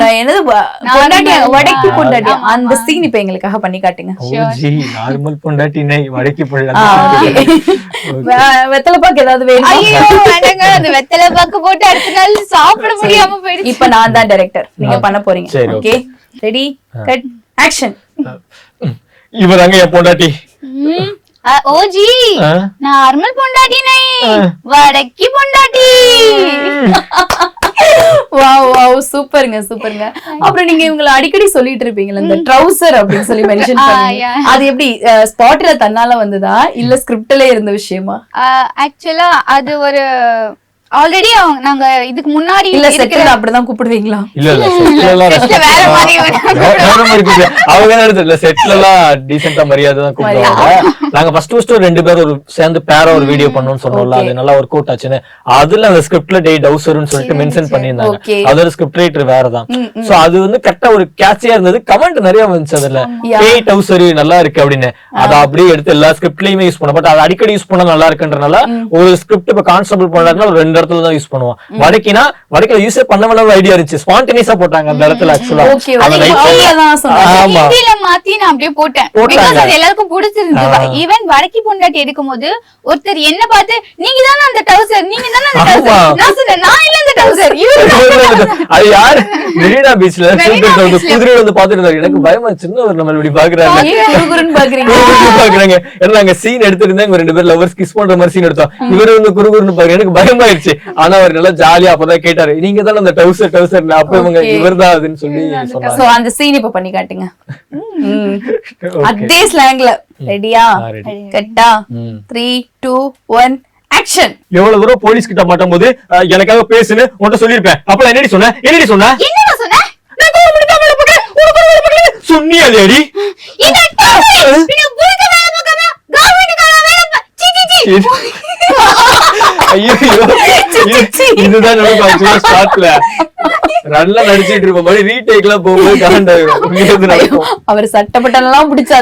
S2: நான் என்னது பொண்டாட்டி. வடக்கி பொண்டாட்டி. அந்த. சீன் இப்ப எங்களுக்காக பண்ணி காட்டுங்க.
S1: நார்மல் பொண்டாட்டி நை வடக்கி
S2: வெத்தலைப்பாக்கு ஏதாவது வேணுமா?
S3: அந்த வெத்தலை பாக்கு போட்டு அடுத்த நாள் சாப்பிட முடியாம போயிடுச்சு.
S2: இப்ப நான் தான் டைரக்டர் நீங்க பண்ண போறீங்க. ஓகே ரெடி கட் ஆக்ஷன்
S1: இவதாங்க என் பொண்டாட்டி.
S3: ஓஜி? நார்மல் பொண்டாட்டி நை வடக்கி பொண்டாட்டி.
S2: வாவ் வாவ் சூப்பருங்க சூப்பருங்க. அப்புறம் நீங்க இவங்கள அடிக்கடி சொல்லிட்டு இருப்பீங்கல்ல இந்த ட்ரவுசர் அப்படின்னு சொல்லி மென்ஷன் பண்ணீங்க. அது எப்படி ஸ்பாட்ல தன்னால வந்ததா இல்ல ஸ்கிரிப்ட்ல இருந்த விஷயமா?
S3: ஆக்சுவலா அது ஒரு ஆல்ரெடி அவங்க நாங்க இதுக்கு முன்னாடி
S2: இல்ல செட்டில் அப்படிதான் கூப்பிடுவீங்களா?
S1: இல்ல இல்ல செட்ல [LAUGHS] எல்லாம்
S3: Set ல வேற மாதிரி
S1: வேற. அவங்க என்ன எடுத்து இல்ல செட்ல எல்லாம் டீசெண்டா மரியாதை தான் கூப்பிடுவாங்க. நாங்க ஃபர்ஸ்ட் ஃபர்ஸ்ட் ரெண்டு பேரும் ஒரு சேர்ந்து பேரா ஒரு வீடியோ பண்ணோம்னு சொன்னோம்ல அது நல்லா ஒர்க் அவுட் ஆச்சுன்னு. அதுல அந்த ஸ்கிரிப்ட்ல டே டவுசர்னு சொல்லிட்டு மென்ஷன் பண்ணியிருந்தாங்க. அதோட ஸ்கிரிப்ட் ரைட்டர் வேறதான் சோ அது வந்து கரெக்டா ஒரு கேட்சியா இருந்தது. கமெண்ட் நிறைய வந்துச்சு அதுல. பேய் டவுசர் நல்லா இருக்கு அப்படின்னு. அதை அப்படியே எடுத்து எல்லா ஸ்கிரிப்ட்லயுமே யூஸ் பண்ண பட் அதை அடிக்கடி யூஸ் பண்ணா நல்லா இருக்குன்றனால ஒரு ஸ்கிரிப்ட் இப்ப கான்ஸ்டபிள் பண்ணாருன்னா ரெண்டு இடத்துல தான் யூஸ் பண்ணுவோம். வடக்கினா வடக்கில யூஸே பண்ண ஐடியா இருந்துச்சு. ஸ்பான்டேனியஸா போட்டாங்க அந்த இடத்துல ஆக்சுவலா. ஆமா.
S3: மாத்தி நான் அப்படியே போட்டேன். அது எல்லாருக்கும் பிடிச்சிருந்தது. ஈவன் வடக்கி பொண்டாட்டி எடுக்கும்போது ஒருத்தர் என்ன பார்த்து நீங்க தானே அந்த டவுசர் நீங்க தானே அந்த. டவுசர் நான் சொன்னேன் நான் இல்ல அந்த டவுசர் [LAUGHS] இவரு
S1: அது யாரு? மெரினா பீச்ல. குதிரை வந்து பாத்துட்டு இருந்தாரு. எனக்கு பயமா சின்ன ஒரு நம்ம இப்படி பாக்குறாங்க ஏன்னா நாங்க சீன் எடுத்திருந்தேன் ரெண்டு பேரும் லவர்ஸ் கிஸ் பண்ற மாதிரி சீன் எடுத்தோம். இவரு வந்து குறுகுறுன்னு பாக்குற எனக்கு ஆனா அவர் நல்லா ஜாலியா அப்பதான் கேட்டாரு. நீங்க தானே அந்த டவுசர் டவுசர் அப்ப இவங்க. இவர்தான் அதுன்னு சொல்லி
S2: சோ அந்த சீன் இப்ப பண்ணி காட்டுங்க. அதே ஸ்லாங்ல ரெடியா. கட்டா. த்ரீ டூ ஒன் ஆக்ஷன்
S1: எவ்வளவு தூரம் போலீஸ் கிட்ட மாட்டும் போது எனக்காக பேசுன்னு உன்கிட்ட சொல்லிருப்பேன் அப்ப என்னடி சொன்ன? என்னடி சொன்ன? சொன்னியா அடி
S3: இந்த [LAUGHS]
S1: ஐயோ இதுதான் நடக்கும் ஸ்டார்ட்ல நல்லா நடிச்சிட்டு இருப்ப மாதிரி ரீடேக் எல்லாம் போகும்போது நடக்கும்.
S2: அவர் சட்டப்பட்டெல்லாம் பிடிச்சா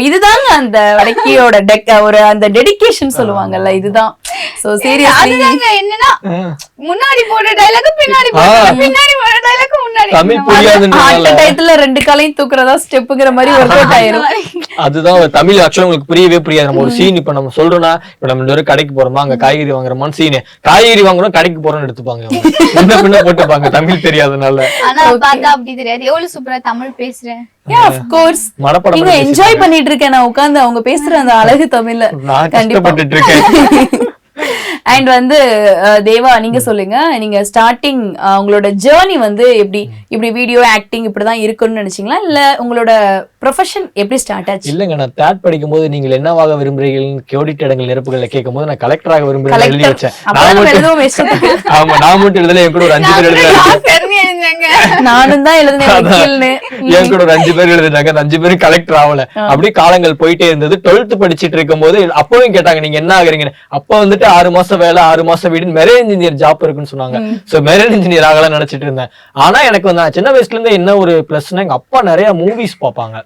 S2: இதுதாங்க அந்த வடக்கியோட டெக் ஒரு அந்த டெடிகேஷன் சொல்லுவாங்கல்ல இதுதான். சோ சீரியஸ்லி
S3: என்னன்னா முன்னாடி போடுற டைலாக் பின்னாடி பின்னாடி போடுற டைலாக் முன்னாடி.
S1: தமிழ் புரியாதுன்றனால.
S2: அந்த டயத்துல ரெண்டு காலையும் தூக்குறதா ஸ்டெப்புங்கிற மாதிரி ஒர்க் அவுட் ஆயிரும்.
S1: அதுதான் ஒரு தமிழ் ஆக்சுவலா உங்களுக்கு புரியவே புரியாது. நம்ம ஒரு சீன் இப்ப நம்ம சொல்றோம்னா இப்ப நம்ம பேரும் கடைக்கு போறோமா அங்க காய்கறி வாங்குறோமான்னு சீனு காய்கறி வாங்குறோம் கடைக்கு போறோம்னு எடுத்துப்பாங்க. முன்ன பின்ன போட்டுப்பாங்க தமிழ் தெரியாதனால.
S3: ஆனா பார்த்தா அப்படி தெரியாது. எவ்வளவு சூப்பரா தமிழ் பேசுறேன்
S2: நீங்க என்ஜாய் பண்ணிட்டு இருக்கேன். நான் உட்கார்ந்து அவங்க பேசுற அந்த அழகு தமிழ்ல.
S1: இருக்கேன். [LAUGHS]
S2: அண்ட் வந்து தேவா நீங்க சொல்லுங்க. நீங்க ஸ்டார்டிங் உங்களோட ஜேர்னி வந்து எப்படி இப்படி வீடியோ ஆக்டிங் இப்படிதான் இருக்கும்னு நினைச்சீங்களா? இல்ல உங்களோட ப்ரொஃபஷன் எப்படி ஸ்டார்ட் ஆச்சு?
S1: இல்லங்க நான் தேட் படிக்கும் போது நீங்கள் என்னவாக விரும்புறீர்கள் கேடிட் இடங்கள் நெருப்புகளை கேட்கும் போது நான் கலெக்டராக விரும்புறேன் எழுதி வச்சேன். நான் மட்டும் எழுதல என் கூட ஒரு அஞ்சு பேர்
S3: செஞ்சாங்க
S2: நானும் தான் எழுதினேன்
S1: கூட அஞ்சு பேர் எழுதினாங்க. அந்த அஞ்சு பேரும் கலெக்டர் ஆகல. அப்படியே காலங்கள் போயிட்டே இருந்தது. டுவெல்த் படிச்சிட்டு இருக்கும் போது அப்பவும் கேட்டாங்க நீங்க என்ன ஆகுறீங்கன்னு? அப்ப வந்துட்டு ஆறு மாசம் வேலை ஆறு மாசம் வீடு மெரைன் இன்ஜினியர் ஜாப் இருக்குன்னு சொன்னாங்க. சோ மெரைன் இன்ஜினியர் ஆகலாம் நினைச்சிட்டு இருந்தேன். ஆனா எனக்கு வந்து சின்ன வயசுல இருந்து என்ன ஒரு பிளஸ்னா எங்க அப்பா நிறைய மூவிஸ் பார்ப்பாங்க.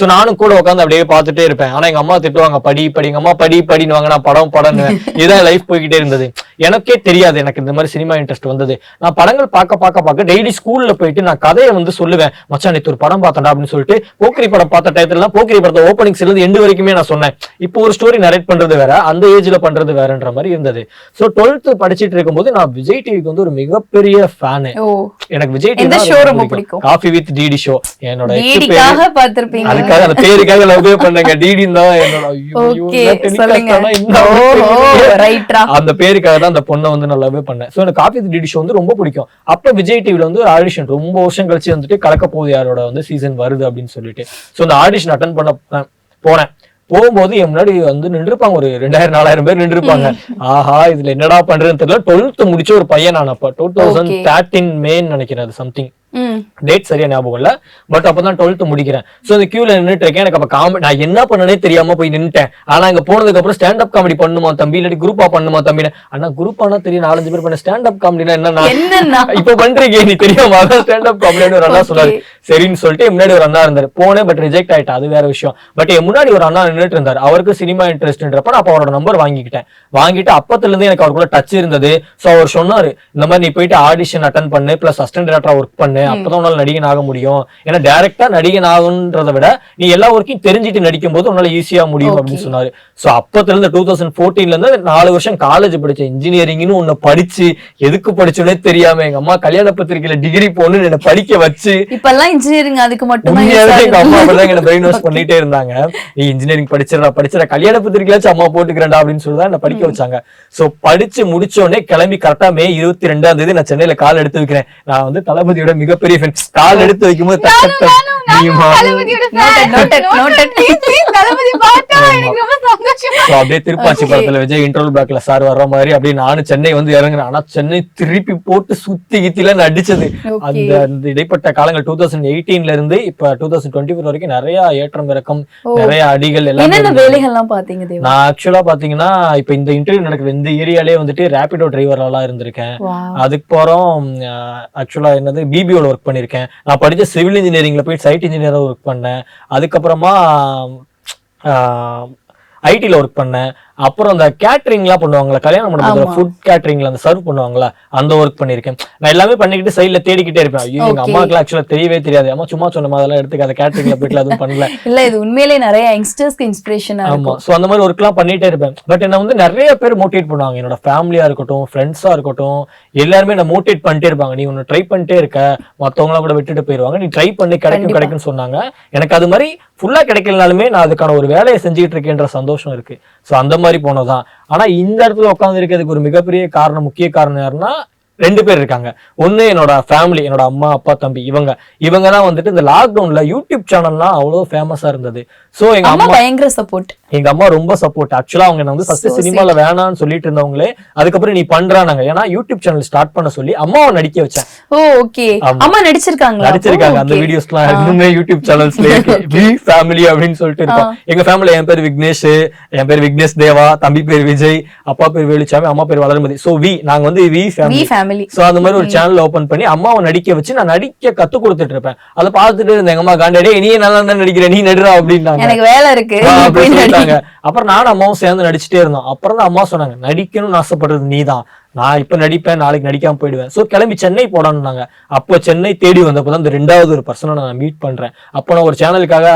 S1: சோ நானும் கூட உட்காந்து அப்படியே பார்த்துட்டே இருப்பேன். ஆனா எங்க அம்மா திட்டுவாங்க படி படி. எங்க அம்மா படி படின்னு நான் படம் படம் இதான் லைஃப் போய்கிட்டே இருந்தது. எனக்கே தெரியாது எனக்கு இந்த மாதிரி சினிமா இன்ட்ரெஸ்ட் வந்தது. நான் படங்கள் பார்க்க பார்க்க பார்க்க டெய்லி ஸ்கூல்ல போயிட்டு நான் கதையை வந்து சொல்லுவேன். மச்சான் நேத்து ஒரு படம் பார்த்தேன்டா அப்படின்னு சொல்லிட்டு போக்கிரி படம் பார்த்த டயத்துல போக்கிரி படத்தை ஓப்பனிங்ஸ்ல இருந்து எண்டு வரைக்குமே நான் சொன்னேன். இப்போ ஒரு ஸ்டோரி நரேட் பண்றது வேற அந்த ஏஜ்ல பண்றது வேறன்ற மாதிரி இருந்தது. சோ டுவெல்த் படிச்சிட்டு இருக்கும்போது நான் விஜய் டிவிக்கு வந்து ஒரு மிகப்பெரிய ஃபேனு எனக்கு விஜய் டிவி
S2: show ரொம்ப பிடிக்கும்?
S1: காஃபி வித் டிடி ஷோ என்னோட அதுக்காக அந்த பேருக்காக லவ் பண்ணேங்க. டிடி தான் என்னோட அந்த பேருக்காக தான் அந்த பொண்ணை வந்து நான் லவ்வே பண்ணேன். சோ எனக்கு காஃபி டிடி ஷோ வந்து ரொம்ப பிடிக்கும். அப்ப விஜய் டிவில வந்து ஒரு ஆடிஷன் ரொம்ப வருஷம் கழிச்சு வந்துட்டு கலக்க போகுது யாரோட வந்து சீசன் வருது அப்படின்னு சொல்லிட்டு. சோ அந்த ஆடிஷன் அட்டன் பண்ண போனேன். போகும்போது என் முன்னாடி வந்து நின்றுப்பாங்க ஒரு ரெண்டாயிரம் நாலாயிரம் பேர் நின்றுப்பாங்க [LAUGHS] ஆஹா இதுல என்னடா பண்றதுன்னு தெரியல. டுவெல்த் முடிச்ச ஒரு பையன் நான் அப்ப. டூ தௌசண்ட் தேர்ட்டின் மேன்னு நினைக்கிறேன் அது சம்திங் டேட் சரியா ஞாபகம் இல்ல. பட் அப்பதான் டுவெல்த் முடிக்கிறேன். சோ அந்த கியூல நின்னுட்டு இருக்கேன். எனக்கு அப்ப காமெடி நான் என்ன பண்ணனே தெரியாம போய் நின்னுட்டேன். ஆனா அங்க போனதுக்கு அப்புறம் ஸ்டாண்ட் அப் காமெடி பண்ணுமா தம்பி? இல்லாட்டி குரூப்பா பண்ணுமா தம்பி? அண்ணா குரூப்பானா தெரியும். நாலஞ்சு பேர் பண்ண ஸ்டாண்ட் அப் காமெடினா என்னன்னா இப்ப பண்றீங்க. நீ தெரியாம அதான் ஸ்டாண்ட் அப் காமெடினு ஒரு அண்ணா சொன்னாரு. சரின்னு சொல்லிட்டு முன்னாடி ஒரு அண்ணா இருந்தாரு. போனேன் பட் ரிஜெக்ட் ஆயிட்டா அது வேற விஷயம். பட் என் முன்னாடி ஒரு அண்ணா நின்னுட்டு இருந்தாரு. அவருக்கு சினிமா இன்ட்ரெஸ்ட்ன்றப்ப நான் அப்ப அவரோட நம்பர் வாங்கிக்கிட்டேன். வாங்கிட்டு அப்பத்துல இருந்து எனக்கு அவர் கூட டச் இருந்தது. சோ அவர் சொன்னாரு இந்த மாதிரி நீ போயிட்டு ஆடிஷன் அட்டன் பண்ணு. பிளஸ் அசிஸ்டன்ட் டேரக்டரா ஒர்க் பண்ணு. அப்பதான் உன்னால நடிகன் ஆக முடியும். ஏன்னா டைரக்டா நடிகன் ஆகுன்றதை விட நீ எல்லா ஒர்க்கையும் தெரிஞ்சுட்டு நடிக்கும் போது உன்னால ஈஸியா முடியும் அப்படின்னு சொன்னாரு. சோ அப்பத்துல இருந்து டூ தௌசண்ட் போர்டீன்ல இருந்து நாலு வருஷம் காலேஜ் படிச்சேன் இன்ஜினியரிங்னு ஒண்ணு படிச்சு எதுக்கு படிச்சோனே தெரியாம எங்க அம்மா கல்யாண பத்திரிக்கையில டிகிரி போன்னு என்ன படிக்க வச்சு
S2: இப்பெல்லாம் இன்ஜினியரிங் அதுக்கு மட்டும்
S1: எங்க அம்மா அப்படிதான் என்ன பிரெயின் வாஷ் பண்ணிட்டே இருந்தாங்க. நீ இன்ஜினியரிங் படிச்சிடா படிச்சிட கல்யாண பத்திரிக்கையாச்சும் அம்மா போட்டுக்கிறேன்டா அப்படின்னு சொல்லி தான் என்ன படிக்க வச்சாங்க. சோ படிச்சு முடிச்ச உடனே கிளம்பி கரெக்டா மே இருபத்தி ரெண்டாம் தேதி நான் சென்னையில கால் எடுத்து வைக்கிறேன். நான் வந்து தளபதியோட மிகப்பெரிய fan. கால் எடுத்து வைக்கும்போது அப்படியே திருப்பாச்சி. படத்துல விஜய் இன்டர்வல் பிளாக்ல சார் வர்ற மாதிரி அப்படியே நானும் சென்னை வந்து இறங்குறேன் ஆனா சென்னை திருப்பி போட்டு சுத்தி கித்தில அடிச்சது. அந்த இடைப்பட்ட காலங்கள் டூ தௌசண்ட் எயிட்டீன்ல இருந்து இப்ப டூ தௌசண்ட் டுவெண்ட்டி ஃபோர் வரைக்கும் நிறைய ஏற்றம் இறக்கம் நிறைய அடிகள் எல்லாம்.
S2: வேலைகள்லாம் பாத்தீங்க
S1: நான் ஆக்சுவலா பாத்தீங்கன்னா இப்ப இந்த இன்டர்வியூ நடக்குது. இந்த ஏரியாலே வந்துட்டு ரேபிடோ டிரைவர்லாம் இருந்திருக்கேன்.
S2: Wow.
S1: அதுக்கப்புறம் ஆக்சுவலா என்னது பிபிஓல ஒர்க் பண்ணிருக்கேன். நான் படிச்ச சிவில் இன்ஜினியரிங்ல போய் சைட் இன்ஜினியரா ஒர்க் பண்ணேன். அதுக்கப்புறமா ஐடில ஒர்க் பண்ணேன். அப்புறம் அந்த கேட்டரிங்லாம் பண்ணுவாங்கல்ல கல்யாண மண்டபத்துல
S2: ஆமா.
S1: ஃபுட் கேட்டரிங்ல அந்த சர்வ் பண்ணுவாங்கல்ல அந்த ஒர்க் பண்ணிருக்கேன் நான் எல்லாமே பண்ணிக்கிட்டு சைடுல தேடிக்கிட்டே இருப்பேன். ஐயோ எங்க
S2: Okay.
S1: அம்மாவுக்கு ஆக்சுவலா தெரியவே தெரியாது. அம்மா சும்மா சொன்ன அதெல்லாம் எடுத்துக்காத கேட்டரிங்ல போயிட்டு அதுவும் பண்ணல. [LAUGHS]
S2: இல்ல இது உண்மையிலேயே நிறைய யங்ஸ்டர்ஸ்க்கு இன்ஸ்பிரேஷனா
S1: ஆமா. சோ அந்த மாதிரி ஒர்க்லாம் பண்ணிட்டே இருப்பேன். பட் என்ன வந்து நிறைய பேர் மோட்டிவேட் பண்ணுவாங்க. என்னோட ஃபேமிலியா இருக்கட்டும் ஃப்ரெண்ட்ஸா இருக்கட்டும் எல்லாருமே என்ன மோட்டிவேட் பண்ணிட்டே இருப்பாங்க. நீ ஒன்னு ட்ரை பண்ணிட்டே இருக்க. மத்தவங்களாம் கூட விட்டுட்டு போயிருவாங்க. நீ ட்ரை பண்ணி கிடைக்கும். கிடைக்கும்னு சொன்னாங்க. எனக்கு அது மாதிரி ஃபுல்லா கிடைக்கலனாலுமே நான் அதுக்கான ஒரு வேலையை செஞ்சுட்டு இருக்கேன்ற சந்தோஷம் இருக்கு. ஸோ அந்த மாதிரி போனதுதான். ஆனால் இந்த இடத்துல உட்காந்து இருக்கிறதுக்கு ஒரு மிகப்பெரிய காரணம் முக்கிய காரணம் யாருன்னா ரெண்டு பேர் இருக்காங்க. ஒன்று என்னோட ஃபேமிலி என்னோட அம்மா அப்பா தம்பி இவங்க. இவங்க தான் வந்துட்டு இந்த லாக்டவுனில் யூடியூப் சேனல்லாம் அவ்வளோ ஃபேமஸாக இருந்தது. சோ எங்க
S2: அம்மா பயங்கர சப்போர்ட்
S1: எங்க அம்மா ரொம்ப சப்போர்ட் ஆக்சுவலா அவங்க வந்து ஃபர்ஸ்ட் சினிமால வேணாம்னு சொல்லிட்டு இருந்தவங்களே அதுக்கப்புறம் நீ பண்றானாங்க ஏன்னா யூடியூப் சேனல் ஸ்டார்ட் பண்ண சொல்லி அம்மாவை நடிக்க வச்சேன்.
S2: ஓ ஓகே. அம்மா நடிச்சிருக்காங்களா?
S1: நடிச்சிருக்காங்க. அந்த. வீடியோஸ்லாம் இன்னுமே யூடியூப் சேனல்ஸ்ல இருக்கு. [LAUGHS] ஃபேமிலி அப்படின்னு சொல்லிட்டு இருக்கோம். எங்க ஃபேமிலில என் பேர் விக்னேஷ் என் பேர் விக்னேஷ் தேவா தம்பி பேர் விஜய் அப்பா பேர் வேலுச்சாமி அம்மா பேர் வளர்மதி. சோ வி நாங்க வந்து வி ஃபேமிலி
S2: ஃபேமிலி
S1: சோ அந்த மாதிரி ஒரு சேனல் ஓபன் பண்ணி அம்மாவை நடிக்க வச்சு நான் நடிக்க கத்து கொடுத்துட்டு இருப்பேன். அதை பார்த்துட்டு இருந்த எங்க அம்மா காண்டாடே நீ நல்லா தான் நடிக்கிற நீ நடுறா அப்படின்னாங்க.
S2: எனக்கு வேலை இருக்கு.
S1: அப்புறம் நானும் அம்மாவும் சேர்ந்து நடிச்சுட்டே இருந்தோம். அப்புறம் தான் அம்மா சொன்னாங்க நடிக்கணும்னு ஆசைப்படுறது நீதான். நான் இப்போ நடிப்பேன் நாளைக்கு நடிக்காம போயிடுவேன். ஸோ கிளம்பி சென்னை போடான்னாங்க அப்போ சென்னை தேடி வந்தப்போ தான் இந்த ரெண்டாவது ஒரு பர்சனை நான் மீட் பண்ணுறேன் அப்போ நான் ஒரு சேனலுக்காக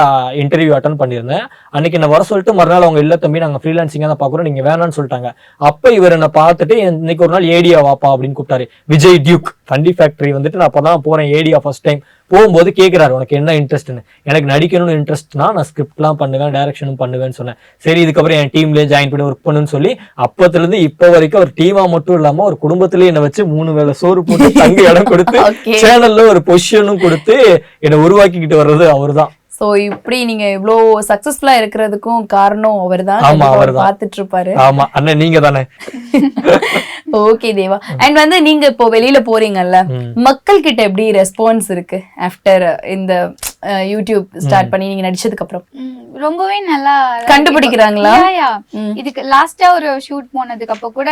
S1: இன்டர்வியூ அட்டன் பண்ணியிருந்தேன். அன்னைக்கு என்ன வர சொல்லிட்டு மறுநாள் அவங்க இல்லை தம்பி நாங்கள் ஃப்ரீலான்சிங்காக தான் பார்க்குறோம். நீங்கள் வேணாம்னு சொல்லிட்டாங்க. அப்போ இவர் என்னை பார்த்துட்டு இன்னைக்கு ஒரு நாள் ஏடியா வாப்பா அப்படின்னு கூப்பிட்டாரு. விஜய் டியூக் ஃபண்டி ஃபேக்டரி வந்துட்டு நான் அப்போ தான் போகிறேன் ஏடியா ஃபர்ஸ்ட் டைம் போகும்போது கேட்குறாரு உனக்கு என்ன இன்ட்ரெஸ்ட்னு எனக்கு நடிக்கணும்னு இன்ட்ரெஸ்ட்னா நான் ஸ்கிரிப்ட்லாம் பண்ணுவேன் டேரக்ஷனும் பண்ணுவேன்னு சொன்னேன். சரி இதுக்கப்புறம் என் டீம்லேயே ஜாயின் பண்ணி ஒர்க் பண்ணுன்னு சொல்லி அப்பத்துலேருந்து இப்போ வரைக்கும் ஒரு டீமாக மட்டும் இல்லாம ஒரு குடும்பத்திலேயே என்ன வச்சு மூணு வேளை சோறு போட்டு தங்க இடம் கொடுத்து. சேனல்ல ஒரு பொசிஷனும் கொடுத்து என்னை உருவாக்கிக்கிட்டு வர்றது அவர்தான்
S2: சோ இப்படி நீங்க இவ்ளோ சக்சஸ்ஃபுல்லா இருக்கிறதுக்கும் காரணம் அவர்தான்
S1: ஆமா,
S2: அவர். பார்த்துட்டு இருப்பாரு
S1: ஆமா அண்ணன் நீங்க தானே
S2: ஓகே [LAUGHS] தேவா அண்ட் வந்து நீங்க இப்போ வெளியில போறீங்கல்ல. மக்கள் கிட்ட எப்படி ரெஸ்பான்ஸ் இருக்கு ஆஃப்டர் இந்த யூடியூப் ஸ்டார்ட் பண்ணி நீங்க நடிச்சதுக்கு அப்புறம்
S3: ரொம்பவே நல்லா [LAUGHS]
S2: கண்டுபிடிக்கிறாங்களா?
S3: இதுக்கு லாஸ்டா ஒரு ஷூட் போனதுக்கு அப்ப கூட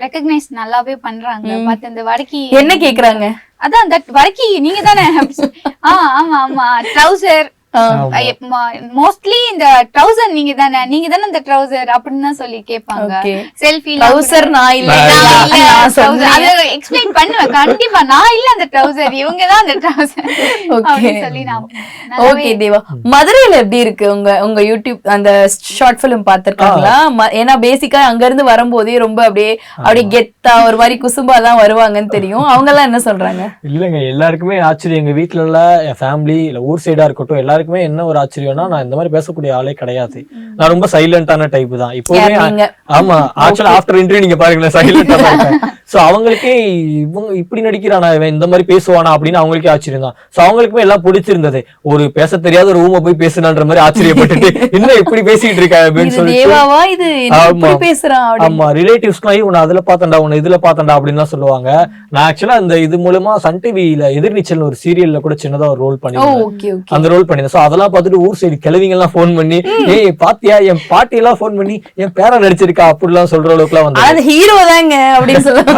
S3: ரெக்கக்னைஸ் நல்லாவே பண்றாங்க. பார்த்து இந்த வடக்கி
S2: என்ன கேக்குறாங்க?
S3: அதான் தட் வடக்கி நீங்க தானே [LAUGHS] ஆ ஆமா ஆமா. ட்ரௌசர் மோஸ்ட்லி இந்த ட்ரௌசர் நீங்க தானே நீங்க தானே இந்த ட்ரௌசர் அப்படின்னு தான் சொல்லி கேட்பாங்க. செல்ஃபி
S2: Trouser நான் இல்ல.
S3: எக்ஸ்பிளைன் பண்ணுவேன். கண்டிப்பா நான் இல்ல அந்த ட்ரௌசர் இவங்க தான் அந்த ட்ரௌசர். அப்படின்னு சொல்லி நான்
S2: ஓகே தேவா. மதுரையில எப்படி இருக்கு? உங்க உங்க யூடியூப் அந்த ஷார்ட் பிலிம் பாத்திருக்காங்களா ம- ஏன்னா பேசிக்கா அங்க இருந்து வரும்போதே ரொம்ப அப்படியே அப்படியே கெத்தா ஒரு மாதிரி குசும்பா தான் வருவாங்கன்னு தெரியும். அவங்க எல்லாம் என்ன சொல்றாங்க?
S1: இல்லைங்க எல்லாருக்குமே ஆச்சரியம். எங்க வீட்ல உள்ள ஃபேமிலி இல்ல ஊர் சைடா இருக்கட்டும் எல்லாருக்குமே என்ன ஒரு ஆச்சரியம்னா நான் இந்த மாதிரி பேசக்கூடிய ஆளே கிடையாது. நான் ரொம்ப சைலண்டான டைப் தான். இப்போவே
S2: யார் நீங்க?
S1: ஆமா ஆக்சுவலா ஆஃப்டர் இன்டர்வியூ நீங்க பாருங்களேன் சைலண்டா தான் சோ அவங்களுக்கே இவங்க இப்படி நடிக்கிறானா இவன் இந்த மாதிரி பேசுவானா அப்படின்னு அவங்களுக்கே ஆச்சரியம் தான். சோ அவங்களுக்குமே எல்லாம் பிடிச்சிருந்தது. ஒரு பேச தெரியாத ஒரு ஊமை போய் பேசுனான்ற மாதிரி ஆச்சரியப்பட்டுட்டு [LAUGHS] என்ன இப்படி பேசிட்டு இருக்க? அப்படின்னு சொல்லிட்டு.
S2: இப்படி
S1: ஆமா. ரிலேட்டிவ்ஸ்லாம் உன்னை அதுல பார்த்தண்டா உன்னை இதுல பார்த்தண்டா அப்படின்னு சொல்லுவாங்க. நான் ஆக்சுவலா இந்த இது மூலமா சன் டிவில எதிர்நீச்சல் ஒரு சீரியல்ல கூட சின்னதா ஒரு ரோல்
S2: ஓகே
S1: அந்த ரோல் பண்ணிருந்தேன் சோ அதெல்லாம் பார்த்துட்டு ஊர் சைடு கிழவிங்க எல்லாம் ஃபோன் பண்ணி ஏய் பாத்தியா என் பாட்டி எல்லாம் ஃபோன் பண்ணி என் பேரன் நடிச்சிருக்கா அப்படிலாம் சொல்ற அளவுக்கு எல்லாம் வந்து
S2: ஹீரோ தாங்க அப்படின்னு சொல்லுவாங்க.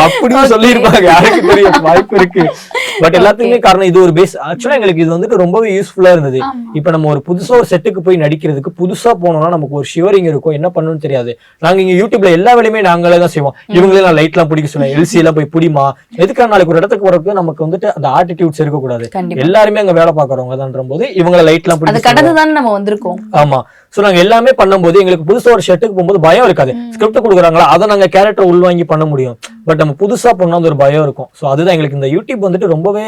S1: அப்படியும் சொல்லியிருப்பாங்க. யாருக்கு தெரியும்? வாய்ப்பு இருக்கு. பட் எல்லாத்துக்குமே காரணம் இது ஒரு பேஸ் ஆக்சுவலா எங்களுக்கு இது வந்துட்டு ரொம்பவே யூஸ்ஃபுல்லா இருந்தது. இப்ப நம்ம ஒரு புதுசா ஒரு செட்டுக்கு போய் நடிக்கிறதுக்கு புதுசா போனோம்னா நமக்கு ஒரு ஷிவரிங் இருக்கும். என்ன பண்ணணும்னு தெரியாது. நாங்க இங்க யூடியூப்ல எல்லா வேலையுமே நாங்களே தான் செய்வோம். இவங்களே நான் லைட் எல்லாம் பிடிக்க சொன்னேன் எல்சி எல்லாம் போய் பிடிமா? எதுக்காக நாளைக்கு ஒரு இடத்துக்கு போறதுக்கு நமக்கு வந்துட்டு அந்த ஆட்டிடியூட்ஸ் இருக்கக்கூடாது. எல்லாருமே அங்க வேலை பாக்குறவங்க தான்ற போது இவங்களை லைட் எல்லாம் பிடிக்க
S2: தானே நம்ம வந்திருக்கோம்.
S1: ஆமா. சோ நாங்க எல்லாமே பண்ணும்போது எங்களுக்கு புதுசா ஒரு ஷெட்டுக்கு போகும்போது பயம் இருக்காது. ஸ்கிரிப்ட் கொடுக்குறாங்களா? அதை நாங்க கேரக்டர் உள்வாங்கி பண்ண முடியும். பட் நம்ம புதுசா பண்ணா அந்த ஒரு பயம் இருக்கும். சோ அதுதான் எங்களுக்கு இந்த யூடியூப் வந்துட்டு ரொம்பவே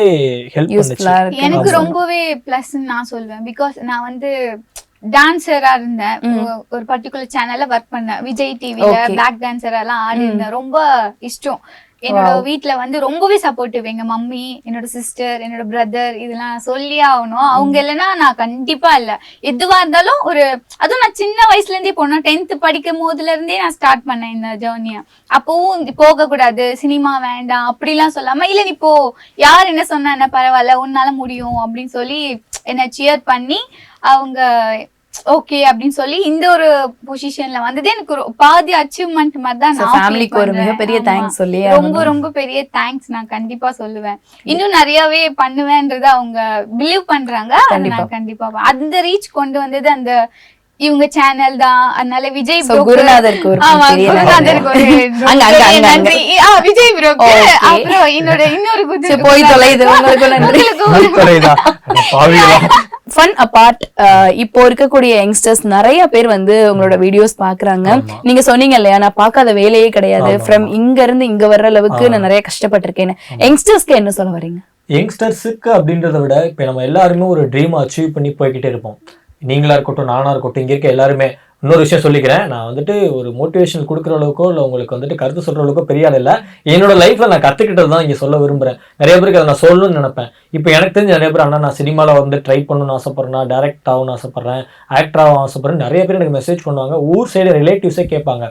S1: ஹெல்ப் பண்ணுச்சு.
S3: எனக்கு. ரொம்பவே பிளஸ் நான் சொல்வேன். பிகாஸ் நான் வந்து டான்சரா இருந்தேன். ஒரு பர்டிகுலர் சேனல்ல ஒர்க் பண்ணேன். விஜய் டிவில. பிளாக் டான்சர் எல்லாம் ஆடி இருந்தேன் ரொம்ப இஷ்டம். என்னோட வீட்ல வந்து ரொம்பவே சப்போர்ட்டிவ் எங்க மம்மி என்னோட சிஸ்டர் என்னோட பிரதர் இதெல்லாம் சொல்லி ஆகணும். அவங்க இல்லைன்னா நான் கண்டிப்பா இல்ல. எதுவா இருந்தாலும் ஒரு அதுவும் நான் சின்ன வயசுல இருந்தே போனேன். டென்த் படிக்கும் போதுல இருந்தே நான் ஸ்டார்ட் பண்ணேன் இந்த ஜேர்னிய அப்பவும் போக கூடாது சினிமா வேண்டாம். அப்படிலாம் சொல்லாம இல்ல நீ போ. யார் என்ன சொன்னா என்ன பரவாயில்ல. உன்னால முடியும். அப்படின்னு சொல்லி என்ன சியர் பண்ணி அவங்க ஓகே அப்படின்னு சொல்லி இந்த ஒரு பொசிஷன்ல வந்தது. எனக்கு ஒரு பாதி அச்சீவ்மெண்ட் மாதிரி தான்
S2: ஃபேமிலிக்கு ஒரு. மிகப்பெரிய. தேங்க்ஸ் சொல்லி
S3: ரொம்ப ரொம்ப பெரிய தேங்க்ஸ் நான் கண்டிப்பா சொல்லுவேன். இன்னும் நிறையவே பண்ணுவேன்றத அவங்க பிலீவ் பண்றாங்க. நான் கண்டிப்பா. அந்த ரீச் கொண்டு வந்தது அந்த இவங்க சேனல் தான். அதனால விஜய்
S2: குருநாதருக்கு நன்றி.
S3: விஜய் ப்ரோக்கு. அப்புறம் இன்னொரு இன்னொரு
S2: போய் தொலையுது ஃபன் அபார்ட் இப்போ இருக்கக்கூடிய யங்ஸ்டர்ஸ் நிறைய பேர் வந்து உங்களோட வீடியோஸ் பாக்குறாங்க. நீங்க சொன்னீங்க இல்லையா நான் பார்க்காத வேலையே கிடையாது. ஃப்ரம் இங்க இருந்து இங்க வர்ற அளவுக்கு. நான் நிறைய கஷ்டப்பட்டிருக்கேன் யங்ஸ்டர்ஸ்க்கு என்ன சொல்ல வரீங்க?
S1: யங்ஸ்டர்ஸுக்கு அப்படின்றத விட இப்ப நம்ம எல்லாருமே ஒரு ட்ரீம் அச்சீவ் பண்ணி போய்கிட்டே இருப்போம். நீங்களா இருக்கட்டும் நானா இருக்கட்டும் இங்க இருக்க எல்லாருமே இன்னொரு விஷயம் சொல்லிக்கிறேன். நான் வந்துட்டு ஒரு மோட்டிவேஷன் கொடுக்குற அளவுக்கோ இல்லை உங்களுக்கு வந்துட்டு கருத்து சொல்ற அளவுக்கோ பெரிய ஆள் இல்லை. என்னோட லைஃப்ல நான் கத்துக்கிட்டது தான் இங்க சொல்ல விரும்புறேன். நிறைய பேருக்கு அதை நான் சொல்லணும்னு நினைப்பேன். இப்போ எனக்கு தெரிஞ்ச நிறைய பேர் அண்ணா நான் சினிமாவில் வந்து ட்ரை பண்ணணும்னு ஆசைப்படுறேன். டேரக்ட் ஆகணும்னு ஆசைப்படுறேன். ஆக்டர் ஆகும் ஆசைப்படுறேன். நிறைய பேர் எனக்கு மெசேஜ் பண்ணுவாங்க. ஊர் சைடு ரிலேட்டிவ்ஸே கேட்பாங்க.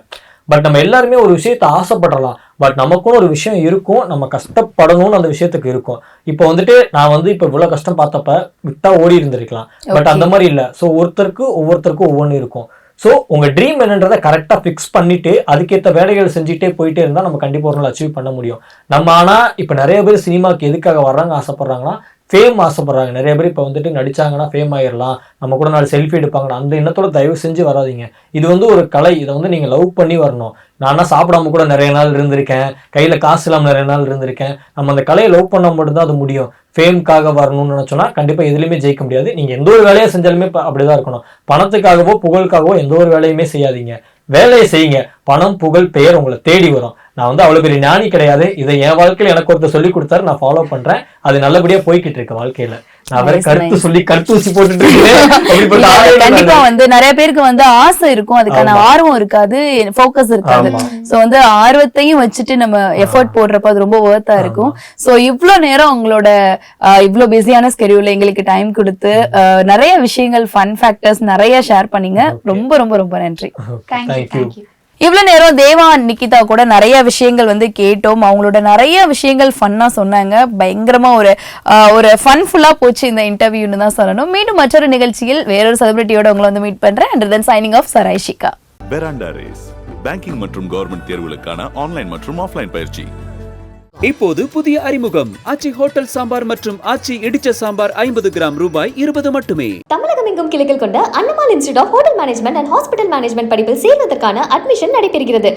S1: பட் நம்ம எல்லாருமே ஒரு விஷயத்தை ஆசைப்படலாம். பட் நமக்கும் ஒரு விஷயம் இருக்கும். நம்ம கஷ்டப்படணும்னு அந்த விஷயத்துக்கு இருக்கும். இப்போ வந்துட்டு நான் வந்து இப்போ இவ்வளவு கஷ்டம் பார்த்தப்ப விட்டா ஓடி இருந்திருக்கலாம். பட். அந்த மாதிரி இல்ல. ஸோ ஒருத்தருக்கு ஒவ்வொருத்தருக்கும் ஒவ்வொன்று இருக்கும். ஸோ உங்கள் ட்ரீம் என்னன்றதை கரெக்டாக ஃபிக்ஸ் பண்ணிவிட்டு அதுக்கேற்ற வேலைகள் செஞ்சுட்டே போயிட்டே இருந்தால் நம்ம கண்டிப்பாக ஒரு நாள் அச்சீவ் பண்ண முடியும். நம்ம ஆனால் இப்போ நிறைய பேர் சினிமாக்கு எதுக்காக வர்றாங்க ஆசைப்பட்றாங்கன்னா ஃபேம் ஆசைப்படுறாங்க. நிறைய பேர் இப்போ வந்துட்டு நடிச்சாங்கன்னா ஃபேம் ஆயிடலாம் நம்ம கூட நாலு செல்ஃபி எடுப்பாங்கன்னா அந்த எண்ணத்தோட தயவு செஞ்சு வராதீங்க. இது வந்து ஒரு கலை. இதை வந்து நீங்கள் லவ் பண்ணி வரணும். நானா சாப்பிடாம கூட நிறைய நாள் இருந்திருக்கேன். கையில் காசு இல்லாமல் நிறைய நாள் இருந்திருக்கேன். நம்ம அந்த கலையை லவ் பண்ண மட்டும்தான் அது முடியும். ஃபேம்காக வரணும்னு நினச்சோன்னா கண்டிப்பாக எதுலையுமே ஜெயிக்க முடியாது. நீங்கள் எந்த ஒரு வேலையை செஞ்சாலுமே அப்படி அப்படிதான் இருக்கணும். பணத்துக்காகவோ புகழுக்காகவோ எந்த ஒரு வேலையுமே செய்யாதீங்க. வேலையை செய்யுங்க. பணம் புகழ் பெயர் உங்களை தேடி வரும். நான் வந்து அவ்வளவு பெரிய ஞானி கிடையாது. இதை என் வாழ்க்கையில எனக்கு ஒருத்தர் சொல்லி கொடுத்தாரு. நான் ஃபாலோ பண்றேன். அது நல்லபடியா போய்கிட்டு இருக்கு வாழ்க்கையில. நான் வேற
S2: Nice,
S1: கருத்து
S2: nice.
S1: சொல்லி கருத்தூசி போட்டுட்டு இருக்கேன். [LAUGHS] அப்படிப்பட்ட
S2: இல்ல,
S1: ஆளே இல்ல
S2: கண்டிப்பா. வந்து நிறைய பேருக்கு வந்து ஆசை இருக்கும். அதுக்கான. ஆர்வம் இருக்காது. ஃபோக்கஸ் இருக்காது. சோ வந்து ஆர்வத்தையும் வச்சுட்டு நம்ம எஃபோர்ட் போடுறப்ப அது ரொம்ப ஒர்த்தா இருக்கும். சோ இவ்ளோ நேரம் உங்களோட இவ்ளோ பிஸியான ஸ்கெடியூல்ல எங்களுக்கு டைம் கொடுத்து நிறைய விஷயங்கள் ஃபன் ஃபேக்டர்ஸ் நிறைய ஷேர் பண்ணீங்க. ரொம்ப ரொம்ப ரொம்ப நன்றி.
S3: தேங்க்யூ
S2: இவ்வளோ நேரம் தேவா நிக்கிதா கூட நிறைய விஷயங்கள் வந்து கேட்டோம். அவங்களோட நிறைய விஷயங்கள் ஃபன்னாக சொன்னாங்க. பயங்கரமாக ஒரு ஒரு ஃபன்ஃபுல்லாக போச்சு இந்த இன்டர்வியூன்னு தான் சொல்லணும். மீண்டும் மற்றொரு நிகழ்ச்சியில் வேறொரு செலிபிரிட்டியோட உங்களை வந்து மீட் பண்ணுறேன் அண்ட் தென் சைனிங் ஆஃப் சராய்ஷிகா
S4: பெராண்டா ரேஸ் பேங்கிங் மற்றும் கவர்மெண்ட் தேர்வுகளுக்கான ஆன்லைன் மற்றும் ஆஃப்லைன் பயிற்சி.
S5: இப்போது புதிய அறிமுகம். ஆச்சி ஹோட்டல் சாம்பார் மற்றும் ஆச்சி இடிச்ச சாம்பார் ஐம்பது கிராம் ரூபாய் இருபது மட்டுமே.
S6: தமிழகம் எங்கும் கிளைகள் கொண்ட Annamalai institute of hotel management and hospital management படிப்பில் சேர்வதற்கான அட்மிஷன் நடைபெறுகிறது.